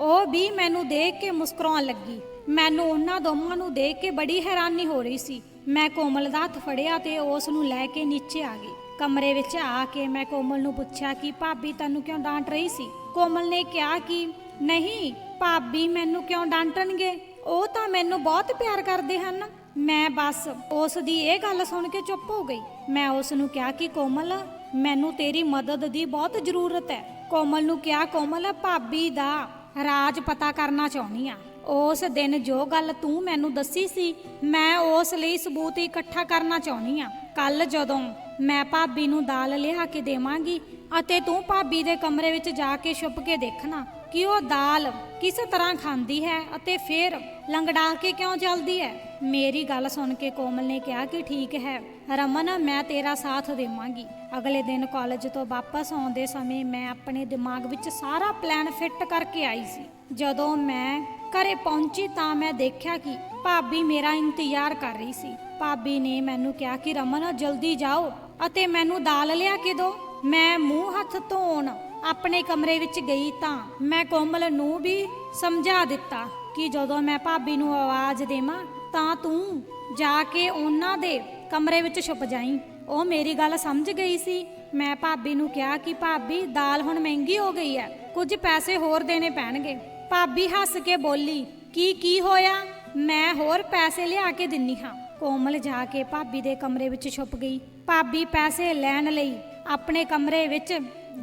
ਉਹ ਵੀ ਮੈਨੂੰ ਦੇਖ ਕੇ ਮੁਸਕਰਾਉਣ ਲੱਗੀ। ਮੈਨੂੰ ਉਹਨਾਂ ਦੋਵਾਂ ਨੂੰ ਦੇਖ ਕੇ ਬੜੀ ਹੈਰਾਨੀ ਹੋ ਰਹੀ ਸੀ। ਮੈਂ ਕੋਮਲ ਦਾ ਹੱਥ ਫੜਿਆ ਤੇ ਉਸ ਨੂੰ ਲੈ ਕੇ ਨੀਚੇ ਆ ਗਈ। ਕਮਰੇ ਵਿੱਚ ਆ ਕੇ ਮੈਂ ਕੋਮਲ ਨੂੰ ਪੁੱਛਿਆ ਕਿ ਭਾਬੀ ਤੈਨੂੰ ਕਿਉਂ ਡਾਂਟ ਰਹੀ ਸੀ? ਕੋਮਲ ਨੇ ਕਿਹਾ ਕਿ ਨਹੀਂ, ਭਾਬੀ ਮੈਨੂੰ ਕਿਉਂ ਡਾਂਟਣਗੇ? ਉਹ ਤਾਂ ਮੈਨੂੰ ਬਹੁਤ ਪਿਆਰ ਕਰਦੇ ਹਨ। ਮੈਂ ਬਸ ਉਸ ਦੀ ਇਹ ਗੱਲ ਸੁਣ ਕੇ ਚੁੱਪ ਹੋ ਗਈ। ਮੈਂ ਉਸ ਨੂੰ ਕਿਹਾ ਕਿ ਕੋਮਲ, ਮੈਨੂੰ ਤੇਰੀ ਮਦਦ ਦੀ ਬਹੁਤ ਜ਼ਰੂਰਤ ਹੈ। ਕੋਮਲ ਨੂੰ ਕਿਹਾ, ਕੋਮਲ, ਭਾਬੀ ਦਾ ਰਾਜ ਪਤਾ ਕਰਨਾ ਚਾਹੁੰਦੀ ਆ ਉਸ ਦਿਨ ਜੋ ਗੱਲ ਤੂੰ ਮੈਨੂੰ ਦੱਸੀ ਸੀ, ਮੈਂ ਉਸ ਲਈ ਸਬੂਤ ਇਕੱਠਾ ਕਰਨਾ ਚਾਹੁੰਦੀ ਆ ਕੱਲ ਜਦੋਂ ਮੈਂ ਭਾਬੀ ਨੂੰ ਦਾਲ ਲਿਆ ਕੇ ਦੇਵਾਂਗੀ ਅਤੇ ਤੂੰ ਭਾਬੀ ਦੇ ਕਮਰੇ ਵਿੱਚ ਜਾ ਕੇ ਛੁਪ ਕੇ ਦੇਖਣਾ ਕਿ ਉਹ ਦਾਲ ਕਿਸ ਤਰ੍ਹਾਂ ਖਾਂਦੀ ਹੈ ਅਤੇ ਫਿਰ ਲੰਗੜਾ ਕੇ ਕਿਉਂ ਚੱਲਦੀ ਹੈ। ਮੇਰੀ ਗੱਲ ਸੁਣ ਕੇ ਕੋਮਲ ਨੇ ਕਿਹਾ ਕਿ ਠੀਕ ਹੈ। ਰਮਨ, ਮੈਂ ਤੇਰਾ ਸਾਥ ਦੇਵਾਂਗੀ। ਅਗਲੇ ਦਿਨ ਕਾਲਜ ਤੋਂ ਵਾਪਸ ਆਉਂਦੇ ਸਮੇਂ ਮੈਂ ਆਪਣੇ ਦਿਮਾਗ ਵਿੱਚ ਸਾਰਾ ਪਲਾਨ ਫਿੱਟ ਕਰਕੇ ਆਈ ਸੀ। ਜਦੋਂ ਮੈਂ ਘਰੇ ਪਹੁੰਚੀ ਤਾਂ ਮੈਂ ਦੇਖਿਆ ਕਿ ਭਾਬੀ ਮੇਰਾ ਇੰਤਜ਼ਾਰ ਕਰ ਰਹੀ ਸੀ। ਭਾਬੀ ਨੇ ਮੈਨੂੰ ਕਿਹਾ ਕਿ ਰਮਨ, ਜਲਦੀ ਜਾਓ ਅਤੇ ਮੈਨੂੰ ਦਾਲ ਲਿਆ ਕੇ ਦਿਓ। ਮੈਂ ਮੂੰਹ ਹੱਥ ਧੋਣ ਆਪਣੇ ਕਮਰੇ ਵਿੱਚ ਗਈ ਤਾਂ ਮੈਂ ਕੋਮਲ ਨੂੰ ਵੀ ਸਮਝਾ ਦਿੱਤਾ ਕਿ ਜਦੋਂ ਮੈਂ ਭਾਬੀ ਨੂੰ ਆਵਾਜ਼ ਦੇਵਾਂ ਤਾਂ ਤੂੰ ਜਾ ਕੇ ਉਹਨਾਂ ਦੇ ਕਮਰੇ ਵਿੱਚ ਛੁਪ ਜਾਈਂ। ਉਹ ਮੇਰੀ ਗੱਲ ਸਮਝ ਗਈ ਸੀ। ਮੈਂ ਭਾਬੀ ਨੂੰ ਕਿਹਾ ਕਿ ਭਾਬੀ, ਦਾਲ ਹੁਣ ਮਹਿੰਗੀ ਹੋ ਗਈ ਹੈ। ਕੁਝ ਪੈਸੇ ਹੋਰ ਦੇਣੇ ਪੈਣਗੇ। ਭਾਬੀ ਹੱਸ ਕੇ ਬੋਲੀ, ਕੀ ਕੀ ਹੋਇਆ? ਮੈਂ ਹੋਰ ਪੈਸੇ ਲਿਆ ਕੇ ਦਿੰਨੀ ਹਾਂ। ਕੋਮਲ ਜਾ ਕੇ ਭਾਬੀ ਦੇ ਕਮਰੇ ਵਿੱਚ ਛੁਪ ਗਈ। ਭਾਬੀ ਪੈਸੇ ਲੈਣ ਲਈ ਆਪਣੇ ਕਮਰੇ ਵਿੱਚ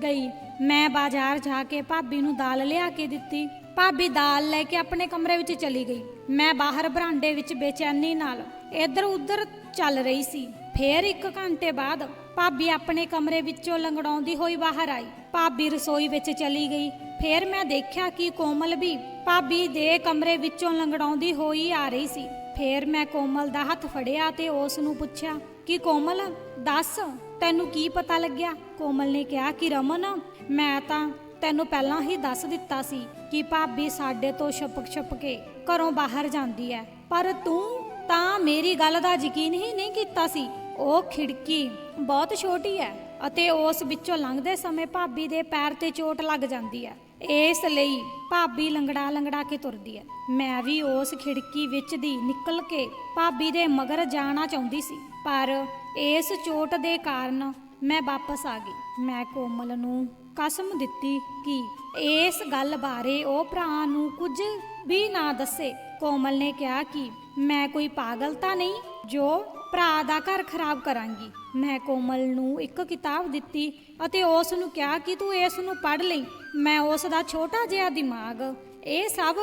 ਗਈ। ਮੈਂ ਬਾਜ਼ਾਰ ਜਾ ਕੇ ਭਾਬੀ ਨੂੰ ਦਾਲ ਲਿਆ ਕੇ ਦਿੱਤੀ। ਭਾਬੀ ਦਾਲ ਲੈ ਕੇ ਆਪਣੇ ਕਮਰੇ ਵਿੱਚ ਚਲੀ ਗਈ। ਮੈਂ ਬਾਹਰ ਬਰਾਂਡੇ ਵਿੱਚ ਬੇਚੈਨੀ ਨਾਲ। ਇੱਧਰ ਉੱਧਰ ਚੱਲ ਰਹੀ ਸੀ। ਫੇਰ ਇੱਕ ਘੰਟੇ ਬਾਅਦ ਭਾਬੀ ਆਪਣੇ ਕਮਰੇ ਵਿੱਚੋਂ ਲੰਗੜਾਉਂਦੀ ਹੋਈ ਬਾਹਰ ਆਈ। ਭਾਬੀ ਰਸੋਈ ਵਿੱਚ ਚਲੀ ਗਈ। ਫੇਰ ਮੈਂ ਦੇਖਿਆ ਕਿ ਕੋਮਲ ਵੀ ਭਾਬੀ ਦੇ ਕਮਰੇ ਵਿੱਚੋਂ ਲੰਗੜਾਉਂਦੀ ਹੋਈ ਆ ਰਹੀ ਸੀ। ਫੇਰ ਮੈਂ ਕੋਮਲ ਦਾ ਹੱਥ ਫੜਿਆ ਤੇ ਉਸ ਨੂੰ ਪੁੱਛਿਆ, ਕਿ ਕੋਮਲ, ਦੱਸ, ਤੈਨੂੰ ਕੀ ਪਤਾ ਲੱਗਿਆ? ਕੋਮਲ ਨੇ ਕਿਹਾ ਕਿ, ਰਮਨ, ਮੈਂ ਤਾਂ ਤੈਨੂੰ ਪਹਿਲਾਂ ਹੀ ਦੱਸ ਦਿੱਤਾ ਸੀ ਕਿ ਭਾਬੀ ਸਾਡੇ ਤੋਂ ਛੁਪਕ ਛੁਪ ਕੇ ਘਰੋਂ ਬਾਹਰ ਜਾਂਦੀ ਹੈ। ਪਰ ਤੂੰ ਤਾਂ ਮੇਰੀ ਗੱਲ ਦਾ ਯਕੀਨ ਹੀ ਨਹੀਂ ਕੀਤਾ ਸੀ। ਉਹ ਖਿੜਕੀ ਬਹੁਤ ਛੋਟੀ ਹੈ ਅਤੇ ਉਸ ਵਿੱਚੋਂ ਲੰਘਦੇ ਸਮੇਂ ਭਾਬੀ ਦੇ ਪੈਰ ਤੇ ਚੋਟ ਲੱਗ ਜਾਂਦੀ ਹੈ। ਇਸ ਲਈ ਭਾਬੀ ਲੰਗੜਾ ਲੰਗੜਾ ਕੇ ਤੁਰਦੀ ਹੈ। ਮੈਂ ਵੀ ਉਸ ਖਿੜਕੀ ਵਿੱਚ ਦੀ ਨਿਕਲ ਕੇ ਭਾਬੀ ਦੇ ਮਗਰ ਜਾਣਾ ਚਾਹੁੰਦੀ ਸੀ। ਪਰ ਇਸ ਚੋਟ ਦੇ ਕਾਰਨ ਮੈਂ ਵਾਪਸ ਆ ਗਈ। ਮੈਂ ਕੋਮਲ ਨੂੰ ਕਸਮ ਦਿੱਤੀ ਕਿ ਇਸ ਗੱਲ ਬਾਰੇ ਉਹ ਭਰਾ ਨੂੰ ਕੁਝ ਵੀ ਨਾ ਦੱਸੇ। ਕੋਮਲ ਨੇ ਕਿਹਾ ਕਿ ਮੈਂ ਕੋਈ ਪਾਗਲ ਤਾਂ ਨਹੀਂ, ਜੋ ਭਰਾ ਦਾ ਘਰ ਖਰਾਬ ਕਰਾਂਗੀ। ਮੈਂ ਕੋਮਲ ਨੂੰ ਇੱਕ ਕਿਤਾਬ ਦਿੱਤੀ ਅਤੇ ਉਸ ਨੂੰ ਕਿਹਾ ਕਿ ਤੂੰ ਇਸ ਨੂੰ ਪੜ੍ਹ ਲਈ। ਮੈਂ ਉਸ ਦਾ ਛੋਟਾ ਜਿਹਾ ਦਿਮਾਗ, ਇਹ ਸਭ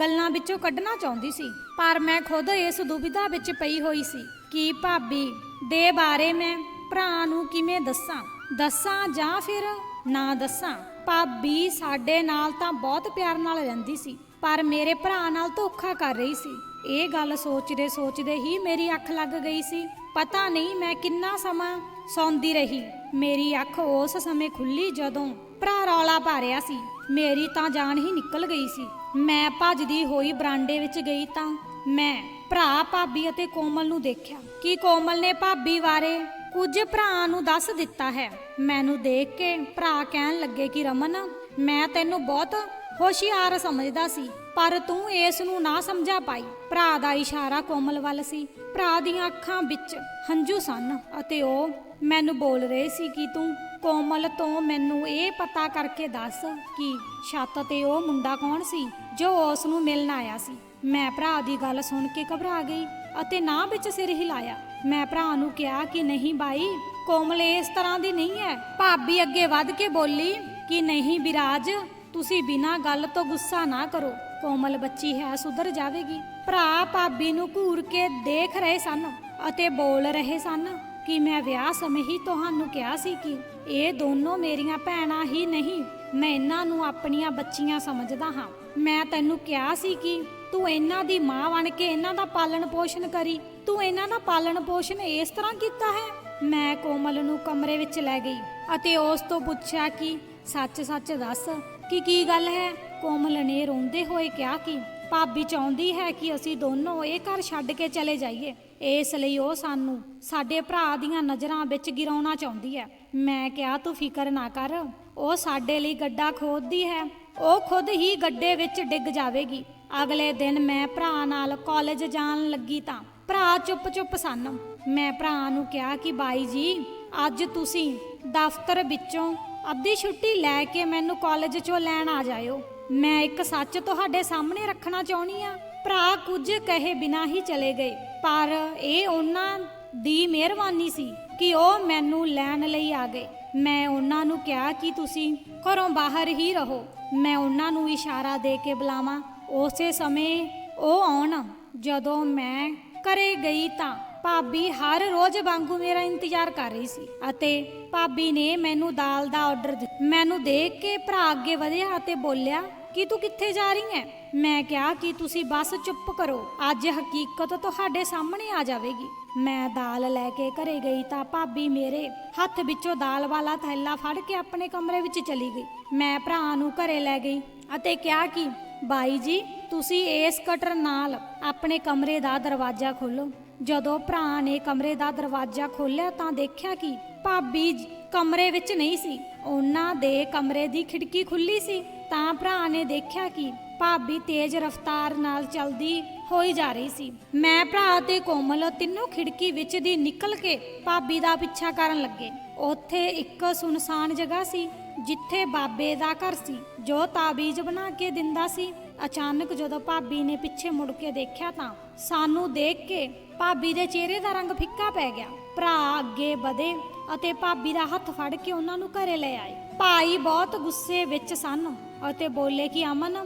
ਗੱਲਾਂ ਵਿੱਚੋਂ ਕੱਢਣਾ ਚਾਹੁੰਦੀ ਸੀ। ਪਰ ਮੈਂ ਖੁਦ ਇਸ ਦੁਬਿਧਾ ਵਿੱਚ ਪਈ ਹੋਈ ਸੀ ਕਿ ਭਾਬੀ, ਦੇ ਬਾਰੇ ਮੈਂ ਭਰਾ ਨੂੰ ਕਿਵੇਂ ਦੱਸਾਂ? ਦੱਸਾਂ ਜਾਂ ਫਿਰ ਨਾ ਦੱਸਾਂ। ਭਾਬੀ ਸਾਡੇ ਨਾਲ ਤਾਂ ਬਹੁਤ ਪਿਆਰ ਨਾਲ ਰਹਿੰਦੀ ਸੀ, ਪਰ ਮੇਰੇ ਭਰਾ ਨਾਲ ਧੋਖਾ ਕਰ ਰਹੀ ਸੀ। ਇਹ ਗੱਲ ਸੋਚਦੇ ਸੋਚਦੇ ਹੀ ਮੇਰੀ ਅੱਖ ਲੱਗ ਗਈ ਸੀ। ਪਤਾ ਨਹੀਂ ਮੈਂ ਕਿੰਨਾ ਸਮਾਂ ਸੌਂਦੀ ਰਹੀ। ਮੇਰੀ ਅੱਖ ਉਸ ਸਮੇਂ ਖੁੱਲੀ ਜਦੋਂ ਭਰਾ ਰੌਲਾ ਪਾ ਰਿਹਾ ਸੀ। ਮੇਰੀ ਤਾਂ ਜਾਨ ਹੀ ਨਿਕਲ ਗਈ ਸੀ। ਮੈਂ ਭੱਜਦੀ ਹੋਈ ਬਰਾਂਡੇ ਵਿੱਚ ਗਈ ਤਾਂ ਮੈਂ ਭਰਾ ਭਾਬੀ ਅਤੇ ਕੋਮਲ ਨੂੰ ਦੇਖਿਆ। ਕਿ ਕੋਮਲ ਨੇ ਭਾਬੀ ਬਾਰੇ ਕੁਝ ਭਰਾ ਨੂੰ ਦੱਸ ਦਿੱਤਾ ਹੈ। ਮੈਨੂੰ ਦੇਖ ਕੇ ਭਰਾ ਕਹਿਣ ਲੱਗੇ ਕਿ ਰਮਨ, ਮੈਂ ਤੈਨੂੰ ਬਹੁਤ ਹੋਸ਼ਿਆਰ ਸਮਝਦਾ ਸੀ, ਪਰ ਤੂੰ ਇਸ ਨੂੰ ਨਾ ਸਮਝਾ ਪਾਈ। ਭਰਾ ਦਾ ਇਸ਼ਾਰਾ ਕੋਮਲ ਵੱਲ ਸੀ। ਭਰਾ ਦੀਆਂ ਅੱਖਾਂ ਵਿੱਚ ਹੰਝੂ ਸਨ ਅਤੇ ਉਹ ਮੈਨੂੰ ਬੋਲ ਰਹੇ ਸੀ ਕਿ ਤੂੰ ਕੋਮਲ ਤੋਂ ਮੈਨੂੰ ਇਹ ਪਤਾ ਕਰਕੇ ਦੱਸ ਕਿ ਛੱਤ ਤੇ ਉਹ ਮੁੰਡਾ ਕੌਣ ਸੀ ਜੋ ਉਸ ਨੂੰ ਮਿਲਣ ਆਇਆ ਸੀ। ਮੈਂ ਭਰਾ ਦੀ ਗੱਲ ਸੁਣ ਕੇ ਘਬਰਾ ਗਈ ਅਤੇ ਨਾ ਵਿੱਚ ਸਿਰ ਹਿਲਾਇਆ। ਮੈਂ ਭਰਾ ਨੂੰ ਕਿਹਾ ਕਿ ਨਹੀਂ ਬਾਈ, ਕੋਮਲ ਇਸ ਤਰ੍ਹਾਂ ਦੀ ਨਹੀਂ ਹੈ। ਭਾਬੀ ਅੱਗੇ ਵੱਧ ਕੇ ਬੋਲੀ ਕਿ ਨਹੀਂ ਵਿਰਾਜ ਤੁਸੀਂ ਬਿਨਾਂ ਗੱਲ ਤੋਂ ਗੁੱਸਾ ਨਾ ਕਰੋ। ਕੋਮਲ ਬੱਚੀ ਹੈ, ਸੁਧਰ ਜਾਵੇਗੀ। ਭਰਾ ਭਾਬੀ ਨੂੰ ਘੂਰ ਕੇ ਦੇਖ ਰਹੇ ਸਨ ਅਤੇ ਬੋਲ ਰਹੇ ਸਨ ਕਿ ਮੈਂ ਵਿਆਹ ਸਮੇਂ ਹੀ ਤੁਹਾਨੂੰ ਕਿਹਾ ਸੀ ਕਿ ਇਹ ਦੋਨੋਂ ਮੇਰੀਆਂ ਭੈਣਾਂ ਹੀ ਨਹੀਂ, ਮੈਂ ਇਹਨਾਂ ਨੂੰ ਆਪਣੀਆਂ ਬੱਚੀਆਂ ਸਮਝਦਾ ਹਾਂ। ਮੈਂ ਤੈਨੂੰ ਕਿਹਾ ਸੀ ਕਿ ਤੂੰ ਇਹਨਾਂ ਦੀ ਮਾਂ ਬਣ ਕੇ ਇਹਨਾਂ ਦਾ ਪਾਲਣ ਪੋਸ਼ਣ ਕਰੀ। ਤੂੰ ਇਹਨਾਂ ਦਾ ਪਾਲਣ ਪੋਸ਼ਣ ਇਸ ਤਰ੍ਹਾਂ ਕੀਤਾ ਹੈ? ਮੈਂ ਕੋਮਲ ਨੂੰ ਕਮਰੇ ਵਿੱਚ ਲੈ ਗਈ ਅਤੇ ਉਸ ਤੋਂ ਪੁੱਛਿਆ ਕਿ, ਸੱਚ-ਸੱਚ ਦੱਸ, ਕਿ ਕੀ ਗੱਲ ਹੈ? ਕੋਮਲ ਨੇ ਰੋਂਦੇ ਹੋਏ ਕਿਹਾ ਕਿ, ਭਾਬੀ ਚਾਹੁੰਦੀ ਹੈ ਕਿ ਅਸੀਂ ਦੋਨੋਂ ਇਹ ਘਰ ਛੱਡ ਕੇ ਚਲੇ ਜਾਈਏ। ਇਸ ਲਈ ਉਹ ਸਾਨੂੰ ਸਾਡੇ ਭਰਾ ਦੀਆਂ ਨਜ਼ਰਾਂ ਵਿੱਚ ਗਿਰਾਉਣਾ ਚਾਹੁੰਦੀ ਹੈ। ਮੈਂ ਕਿਹਾ, ਤੂੰ ਫਿਕਰ ਨਾ ਕਰ। ਉਹ ਸਾਡੇ ਲਈ ਗੱਡਾ ਖੋਦਦੀ ਹੈ। ਉਹ ਖੁਦ ਹੀ ਗੱਡੇ ਵਿੱਚ ਡਿੱਗ ਜਾਵੇਗੀ। ਅਗਲੇ ਦਿਨ ਮੈਂ ਭਰਾ ਨਾਲ ਕਾਲਜ ਜਾਣ ਲੱਗੀ ਤਾਂ ਭਰਾ ਚੁੱਪ-ਚੁੱਪ ਸਨ। ਮੈਂ ਭਰਾ ਨੂੰ ਕਿਹਾ ਕਿ ਬਾਈ ਜੀ, ਅੱਜ ਤੁਸੀਂ ਦਫ਼ਤਰ ਵਿੱਚੋਂ ਅੱਧੀ ਛੁੱਟੀ ਲੈ ਕੇ ਮੈਨੂੰ ਕਾਲਜ ਚੋਂ ਲੈਣ ਆ ਜਾਇਓ। ਮੈਂ ਇੱਕ ਸੱਚ ਤੁਹਾਡੇ ਸਾਹਮਣੇ ਰੱਖਣਾ ਚਾਹੁੰਦੀ ਆ ਭਰਾ ਕੁਝ ਕਹੇ ਬਿਨਾਂ ਹੀ ਚਲੇ ਗਏ, ਪਰ ਇਹ ਉਹਨਾਂ ਦੀ ਮਿਹਰਬਾਨੀ ਸੀ ਕਿ ਉਹ ਮੈਨੂੰ ਲੈਣ ਲਈ ਆ ਗਏ। ਮੈਂ ਉਹਨਾਂ ਨੂੰ ਕਿਹਾ ਕਿ ਤੁਸੀਂ ਘਰੋਂ ਬਾਹਰ ਹੀ ਰਹੋ। ਮੈਂ ਉਹਨਾਂ ਨੂੰ ਇਸ਼ਾਰਾ ਦੇ ਕੇ ਬੁਲਾਵਾਂ। ਉਸੇ ਸਮੇਂ ਉਹ ਆਉਣ, ਜਦੋਂ ਮੈਂ ਘਰੇ ਗਈ ਤਾਂ ਭਾਬੀ ਹਰ ਰੋਜ਼ ਵਾਂਗੂ ਮੇਰਾ ਇੰਤਜ਼ਾਰ ਕਰ ਰਹੀ ਸੀ ਅਤੇ ਭਾਬੀ ਨੇ ਮੈਨੂੰ ਦਾਲ ਦਾ ਆਰਡਰ ਦਿੱਤਾ। ਮੈਨੂੰ ਦੇਖ ਕੇ ਭਰਾ ਅੱਗੇ ਵਧਿਆ ਅਤੇ ਬੋਲਿਆ, ਕਿ ਤੂੰ ਕਿੱਥੇ ਜਾ ਰਹੀ ਹੈ? ਮੈਂ ਕਿਹਾ ਕਿ ਤੁਸੀਂ ਬਸ ਚੁੱਪ ਕਰੋ, ਅੱਜ ਹਕੀਕਤ ਤੁਹਾਡੇ ਸਾਹਮਣੇ ਆ ਜਾਵੇਗੀ। ਮੈਂ ਦਾਲ ਲੈ ਕੇ ਘਰੇ ਗਈ ਤਾਂ ਭਾਬੀ ਮੇਰੇ ਹੱਥ ਵਿੱਚੋਂ ਦਾਲ ਵਾਲਾ ਥੈਲਾ ਫੜ ਕੇ ਆਪਣੇ ਕਮਰੇ ਵਿੱਚ ਚਲੀ ਗਈ। ਮੈਂ ਭਰਾ ਨੂੰ ਘਰੇ ਲੈ ਗਈ ਅਤੇ ਕਿਹਾ ਕਿ ਬਾਈ ਜੀ, ਤੁਸੀਂ ਇਸ ਕਟਰ ਨਾਲ ਆਪਣੇ ਕਮਰੇ ਦਾ ਦਰਵਾਜ਼ਾ ਖੋਲੋ। ਜਦੋਂ ਭਰਾ ਨੇ ਕਮਰੇ ਦਾ ਦਰਵਾਜ਼ਾ ਖੋਲ੍ਹਿਆ ਤਾਂ ਦੇਖਿਆ ਕਿ ਭਾਬੀ ਕਮਰੇ ਵਿੱਚ ਨਹੀਂ ਸੀ। ਉਹਨਾਂ ਦੇ ਕਮਰੇ ਦੀ ਖਿੜਕੀ ਖੁੱਲੀ ਸੀ। ਤਾਂ ਭਰਾ ਨੇ ਦੇਖਿਆ ਕਿ ਭਾਬੀ ਤੇਜ਼ ਰਫ਼ਤਾਰ ਨਾਲ ਚਲਦੀ ਹੋਈ ਜਾ ਰਹੀ ਸੀ। ਮੈਂ ਭਰਾ ਤੇ ਕੋਮਲ ਤਿੰਨੋਂ ਖਿੜਕੀ ਵਿੱਚ ਦੀ ਨਿਕਲ ਕੇ ਭਾਬੀ ਦਾ ਪਿੱਛਾ ਕਰਨ ਲੱਗੇ। ਉੱਥੇ ਇੱਕ ਸੁਨਸਾਨ ਜਗ੍ਹਾ ਸੀ। ਜਿੱਥੇ ਬਾਬੇ ਦਾ ਘਰ ਸੀ, ਜੋ ਤਾਬੀਜ਼ ਬਣਾ ਕੇ ਦਿੰਦਾ ਸੀ। ਅਚਾਨਕ ਜਦੋਂ ਭਾਬੀ ਨੇ ਪਿੱਛੇ ਮੁੜ ਕੇ ਦੇਖਿਆ ਤਾਂ ਸਾਨੂੰ ਦੇਖ ਕੇ ਭਾਬੀ ਦੇ ਚਿਹਰੇ ਦਾ ਰੰਗ ਫਿੱਕਾ ਪੈ ਗਿਆ। ਭਰਾ ਅੱਗੇ ਵਧੇ ਅਤੇ ਭਾਬੀ ਦਾ ਹੱਥ ਫੜ ਕੇ ਉਹਨਾਂ ਨੂੰ ਘਰੇ ਲੈ ਆਏ। ਭਾਈ ਬਹੁਤ ਗੁੱਸੇ ਵਿੱਚ ਸਨ ਅਤੇ ਬੋਲੇ ਕਿ, ਅਮਨ,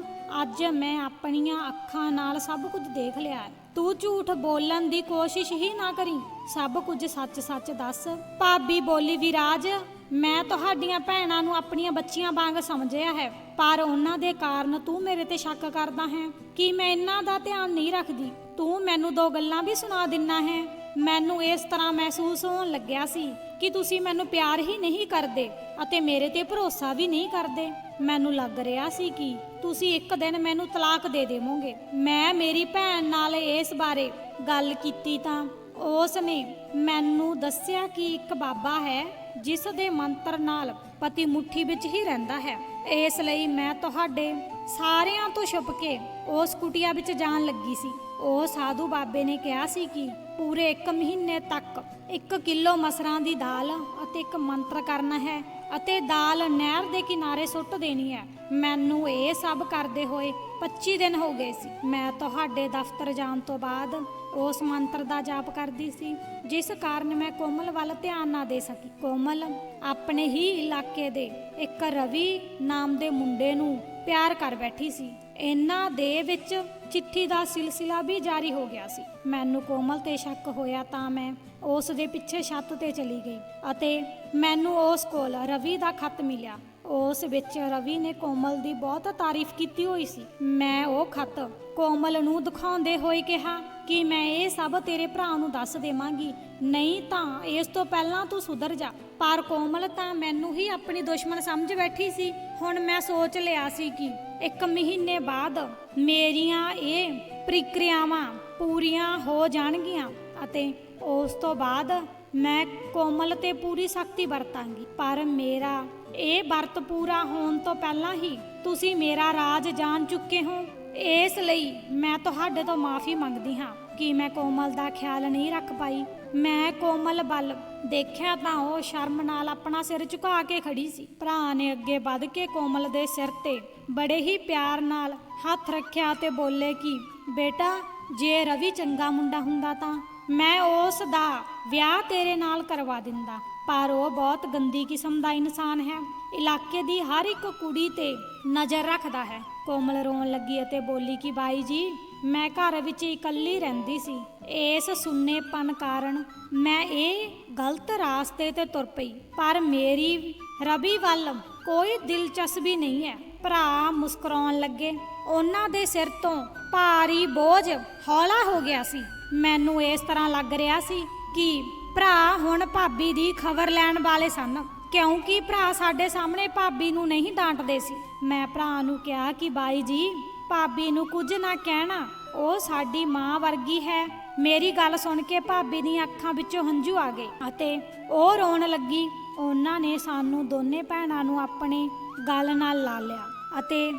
ਅੱਜ ਮੈਂ ਆਪਣੀਆਂ ਅੱਖਾਂ ਨਾਲ ਸਭ ਕੁਝ ਦੇਖ ਲਿਆ ਤੂੰ ਝੂਠ ਬੋਲਣ ਦੀ ਕੋਸ਼ਿਸ਼ ਹੀ ਨਾ ਕਰੀ। ਸਭ ਕੁਝ ਸੱਚ-ਸੱਚ ਦੱਸ। ਭਾਬੀ ਬੋਲੀ, ਵਿਰਾਜ ਮੈਂ ਤੁਹਾਡੀਆਂ ਭੈਣਾਂ ਨੂੰ ਆਪਣੀਆਂ ਬੱਚੀਆਂ ਵਾਂਗ ਸਮਝਿਆ ਹੈ, ਪਰ ਉਹਨਾਂ ਦੇ ਕਾਰਨ ਤੂੰ ਮੇਰੇ ਤੇ ਸ਼ੱਕ ਕਰਦਾ ਹੈ। ਕਿ ਮੈਂ ਇਹਨਾਂ ਦਾ ਧਿਆਨ ਨਹੀਂ ਰੱਖਦੀ? ਤੂੰ ਮੈਨੂੰ ਦੋ ਗੱਲਾਂ ਵੀ ਸੁਣਾ ਦਿੰਨਾ ਹੈ। ਮੈਨੂੰ ਇਸ ਤਰ੍ਹਾਂ ਮਹਿਸੂਸ ਹੋਣ ਲੱਗਿਆ ਸੀ ਕਿ ਤੁਸੀਂ ਮੈਨੂੰ ਪਿਆਰ ਹੀ ਨਹੀਂ ਕਰਦੇ ਅਤੇ ਮੇਰੇ ਤੇ ਭਰੋਸਾ ਵੀ ਨਹੀਂ ਕਰਦੇ। ਮੈਨੂੰ ਲੱਗ ਰਿਹਾ ਸੀ ਕਿ ਤੁਸੀਂ ਇੱਕ ਦਿਨ ਮੈਨੂੰ ਤਲਾਕ ਦੇ ਦੇਵੋਗੇ। ਮੈਂ ਮੇਰੀ ਭੈਣ ਨਾਲ ਇਸ ਬਾਰੇ ਗੱਲ ਕੀਤੀ ਤਾਂ ਉਸ ਨੇ ਮੈਨੂੰ ਦੱਸਿਆ ਕਿ ਇੱਕ ਬਾਬਾ ਹੈ ਜਿਸ ਦੇ ਮੰਤਰ ਨਾਲ ਪਤੀ ਮੁਠੀ ਵਿੱਚ ਹੀ ਰਹਿੰਦਾ ਹੈ। ਇਸ ਲਈ ਮੈਂ ਤੁਹਾਡੇ ਸਾਰਿਆਂ ਤੋਂ ਛੁਪ ਕੇ ਉਸ ਕੁਟਿਆ ਵਿੱਚ ਜਾਣ ਲੱਗੀ ਸੀ। ਉਹ ਸਾਧੂ ਬਾਬੇ ਨੇ ਕਿਹਾ ਸੀ ਕਿ ਪੂਰੇ 1 ਮਹੀਨੇ ਤੱਕ 1 ਕਿਲੋ ਮਸਰਾਂ ਦੀ ਦਾਲ ਅਤੇ ਇੱਕ ਮੰਤਰ ਕਰਨਾ ਹੈ ਅਤੇ ਦਾਲ ਨਹਿਰ ਦੇ ਕਿਨਾਰੇ ਸੁੱਟ ਦੇਣੀ ਹੈ। ਮੈਨੂੰ ਇਹ ਸਭ ਕਰਦੇ ਹੋਏ 25 ਦਿਨ ਹੋ ਗਏ ਸੀ। ਮੈਂ ਤੁਹਾਡੇ ਦਫ਼ਤਰ ਜਾਣ ਤੋਂ ਬਾਅਦ ਉਸ ਮੰਤਰ ਦਾ ਜਾਪ ਕਰਦੀ ਸੀ, ਜਿਸ ਕਾਰਨ ਮੈਂ ਕੋਮਲ ਵੱਲ ਧਿਆਨ ਨਾ ਦੇ ਸਕੀ। ਕੋਮਲ, ਆਪਣੇ ਹੀ ਇਲਾਕੇ ਦੇ ਇੱਕ ਰਵੀ ਨਾਮ ਦੇ ਮੁੰਡੇ ਨੂੰ ਪਿਆਰ ਕਰ ਬੈਠੀ ਸੀ। ਇਹਨਾਂ ਦੇ ਵਿੱਚ ਚਿੱਠੀ ਦਾ ਸਿਲਸਿਲਾ ਵੀ ਜਾਰੀ ਹੋ ਗਿਆ ਸੀ। ਮੈਨੂੰ ਕੋਮਲ ਤੇ ਸ਼ੱਕ ਹੋਇਆ ਤਾਂ ਮੈਂ ਉਸ ਦੇ ਪਿੱਛੇ ਛੱਤ ਤੇ ਚਲੀ ਗਈ ਅਤੇ ਮੈਨੂੰ ਉਸ ਕੋਲ ਰਵੀ ਦਾ ਖੱਤ ਮਿਲਿਆ। ਉਸ ਵਿੱਚ ਰਵੀ ਨੇ ਕੋਮਲ ਦੀ ਬਹੁਤ ਤਾਰੀਫ ਕੀਤੀ ਹੋਈ ਸੀ। ਮੈਂ ਉਹ ਖਤ ਕੋਮਲ ਨੂੰ ਦਿਖਾਉਂਦੇ ਹੋਏ ਕਿਹਾ ਕਿ ਮੈਂ ਇਹ ਸਭ ਤੇਰੇ ਭਰਾ ਨੂੰ ਦੱਸ ਦੇਵਾਂਗੀ। ਨਹੀਂ ਤਾਂ ਇਸ ਤੋਂ ਪਹਿਲਾਂ ਤੂੰ ਸੁਧਰ ਜਾ। ਪਰ ਕੋਮਲ ਤਾਂ ਮੈਨੂੰ ਹੀ ਆਪਣੀ ਦੁਸ਼ਮਣ ਸਮਝ ਬੈਠੀ ਸੀ। ਹੁਣ ਮੈਂ ਸੋਚ ਲਿਆ ਸੀ ਕਿ ਇੱਕ ਮਹੀਨੇ ਬਾਅਦ ਮੇਰੀਆਂ ਇਹ ਪ੍ਰਕਿਰਿਆਵਾਂ ਪੂਰੀਆਂ ਹੋ ਜਾਣਗੀਆਂ ਅਤੇ ਉਸ ਤੋਂ ਬਾਅਦ ਮੈਂ ਕੋਮਲ ਤੇ ਪੂਰੀ ਸ਼ਕਤੀ ਵਰਤਾਂਗੀ। ਪਰ ਮੇਰਾ ਇਹ ਵਰਤ ਪੂਰਾ ਹੋਣ ਤੋਂ ਪਹਿਲਾਂ ਹੀ ਤੁਸੀਂ ਮੇਰਾ ਰਾਜ ਜਾਣ ਚੁੱਕੇ ਹੋ। ਇਸ ਲਈ ਮੈਂ ਤੁਹਾਡੇ ਤੋਂ ਮਾਫੀ ਮੰਗਦੀ ਹਾਂ ਕਿ ਮੈਂ ਕੋਮਲ ਦਾ ਖਿਆਲ ਨਹੀਂ ਰੱਖ ਪਾਈ। ਮੈਂ ਕੋਮਲ ਵੱਲ ਦੇਖਿਆ ਤਾਂ ਉਹ ਸ਼ਰਮ ਨਾਲ ਆਪਣਾ ਸਿਰ ਝੁਕਾ ਕੇ ਖੜੀ ਸੀ। ਭਰਾ ਨੇ ਅੱਗੇ ਵੱਧ ਕੇ ਕੋਮਲ ਦੇ ਸਿਰ ਤੇ ਬੜੇ ਹੀ ਪਿਆਰ ਨਾਲ ਹੱਥ ਰੱਖਿਆ ਤੇ ਬੋਲੇ ਕਿ, ਬੇਟਾ, ਜੇ ਰਵੀ ਚੰਗਾ ਮੁੰਡਾ ਹੁੰਦਾ ਤਾਂ ਮੈਂ ਉਸ ਦਾ ਵਿਆਹ ਤੇਰੇ ਨਾਲ ਕਰਵਾ ਦਿੰਦਾ। ਪਰ ਉਹ ਬਹੁਤ ਗੰਦੀ ਕਿਸਮ ਦਾ ਇਨਸਾਨ ਹੈ। ਇਲਾਕੇ ਦੀ ਹਰ ਇੱਕ ਕੁੜੀ ਤੇ ਨਜ਼ਰ ਰੱਖਦਾ ਹੈ। ਕੋਮਲ ਰੋਣ ਲੱਗੀ ਅਤੇ ਬੋਲੀ ਕਿ ਬਾਈ ਜੀ, ਮੈਂ ਘਰ ਵਿੱਚ ਇਕੱਲੀ ਰਹਿੰਦੀ ਸੀ। ਇਸ ਸੁੰਨੇਪਨ ਕਾਰਨ ਮੈਂ ਇਹ ਗਲਤ ਰਾਸਤੇ ਤੇ ਤੁਰ ਪਈ। ਪਰ ਮੇਰੀ ਰਵੀ ਵੱਲ ਕੋਈ ਦਿਲਚਸਪੀ ਨਹੀਂ ਹੈ। ਭਰਾ ਮੁਸਕਰਾਉਣ ਲੱਗੇ। ਉਹਨਾਂ ਦੇ ਸਿਰ ਤੋਂ ਭਾਰੀ ਬੋਝ ਹੌਲਾ ਹੋ ਗਿਆ ਸੀ। ਮੈਨੂੰ ਇਸ ਤਰ੍ਹਾਂ ਲੱਗ ਰਿਹਾ ਸੀ ਕਿ ਭਰਾ ਹੁਣ ਭਾਬੀ ਦੀ ਖਬਰ ਲੈਣ ਵਾਲੇ ਸਨ। ਕਿਉਂਕਿ ਭਰਾ ਸਾਡੇ ਸਾਹਮਣੇ ਭਾਬੀ ਨੂੰ ਨਹੀਂ ਡਾਂਟਦੇ ਸੀ। ਮੈਂ ਭਰਾ ਨੂੰ ਕਿਹਾ ਕਿ ਬਾਈ ਜੀ, ਭਾਬੀ ਨੂੰ ਕੁਝ ਨਾ ਕਹਿਣਾ, ਉਹ ਸਾਡੀ ਮਾਂ ਵਰਗੀ ਹੈ। ਮੇਰੀ ਗੱਲ ਸੁਣ ਕੇ ਭਾਬੀ ਦੀਆਂ ਅੱਖਾਂ ਵਿੱਚੋਂ ਹੰਝੂ ਆ ਗਏ ਅਤੇ ਉਹ ਰੋਣ ਲੱਗੀ। ਉਹਨਾਂ ਨੇ ਸਾਨੂੰ ਦੋਨੇ ਭੈਣਾਂ ਨੂੰ ਆਪਣੇ ਗੱਲ ਨਾਲ ਲਾ ਲਿਆ ਅਤੇ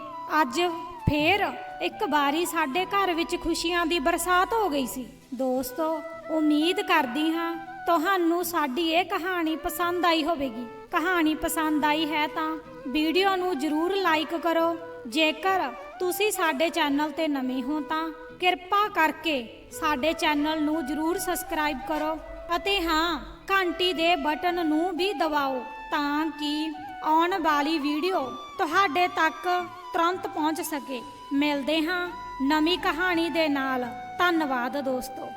ਅੱਜ ਫੇਰ ਇੱਕ ਵਾਰੀ ਸਾਡੇ ਘਰ ਵਿੱਚ ਖੁਸ਼ੀਆਂ ਦੀ ਬਰਸਾਤ ਹੋ ਗਈ ਸੀ। ਦੋਸਤੋ, ਉਮੀਦ ਕਰਦੀ ਹਾਂ ਤੁਹਾਨੂੰ ਸਾਡੀ ਇਹ ਕਹਾਣੀ ਪਸੰਦ ਆਈ ਹੋਵੇਗੀ। ਕਹਾਣੀ ਪਸੰਦ ਆਈ ਹੈ ਤਾਂ ਵੀਡੀਓ ਨੂੰ ਜਰੂਰ ਲਾਈਕ ਕਰੋ। ਜੇਕਰ ਤੁਸੀਂ ਸਾਡੇ ਚੈਨਲ ਤੇ ਨਵੇਂ ਹੋ ਤਾਂ ਕਿਰਪਾ ਕਰਕੇ ਸਾਡੇ ਚੈਨਲ ਨੂੰ ਜਰੂਰ ਸਬਸਕ੍ਰਾਈਬ ਕਰੋ ਅਤੇ ਹਾਂ, ਘੰਟੀ ਦੇ ਬਟਨ ਨੂੰ ਵੀ ਦਬਾਓ ਤਾਂ ਕਿ ਆਉਣ ਵਾਲੀ ਵੀਡੀਓ ਤੁਹਾਡੇ ਤੱਕ ਤੁਰੰਤ ਪਹੁੰਚ ਸਕੇ। ਮਿਲਦੇ ਹਾਂ ਨਵੀਂ ਕਹਾਣੀ ਦੇ ਨਾਲ। ਧੰਨਵਾਦ ਦੋਸਤੋ।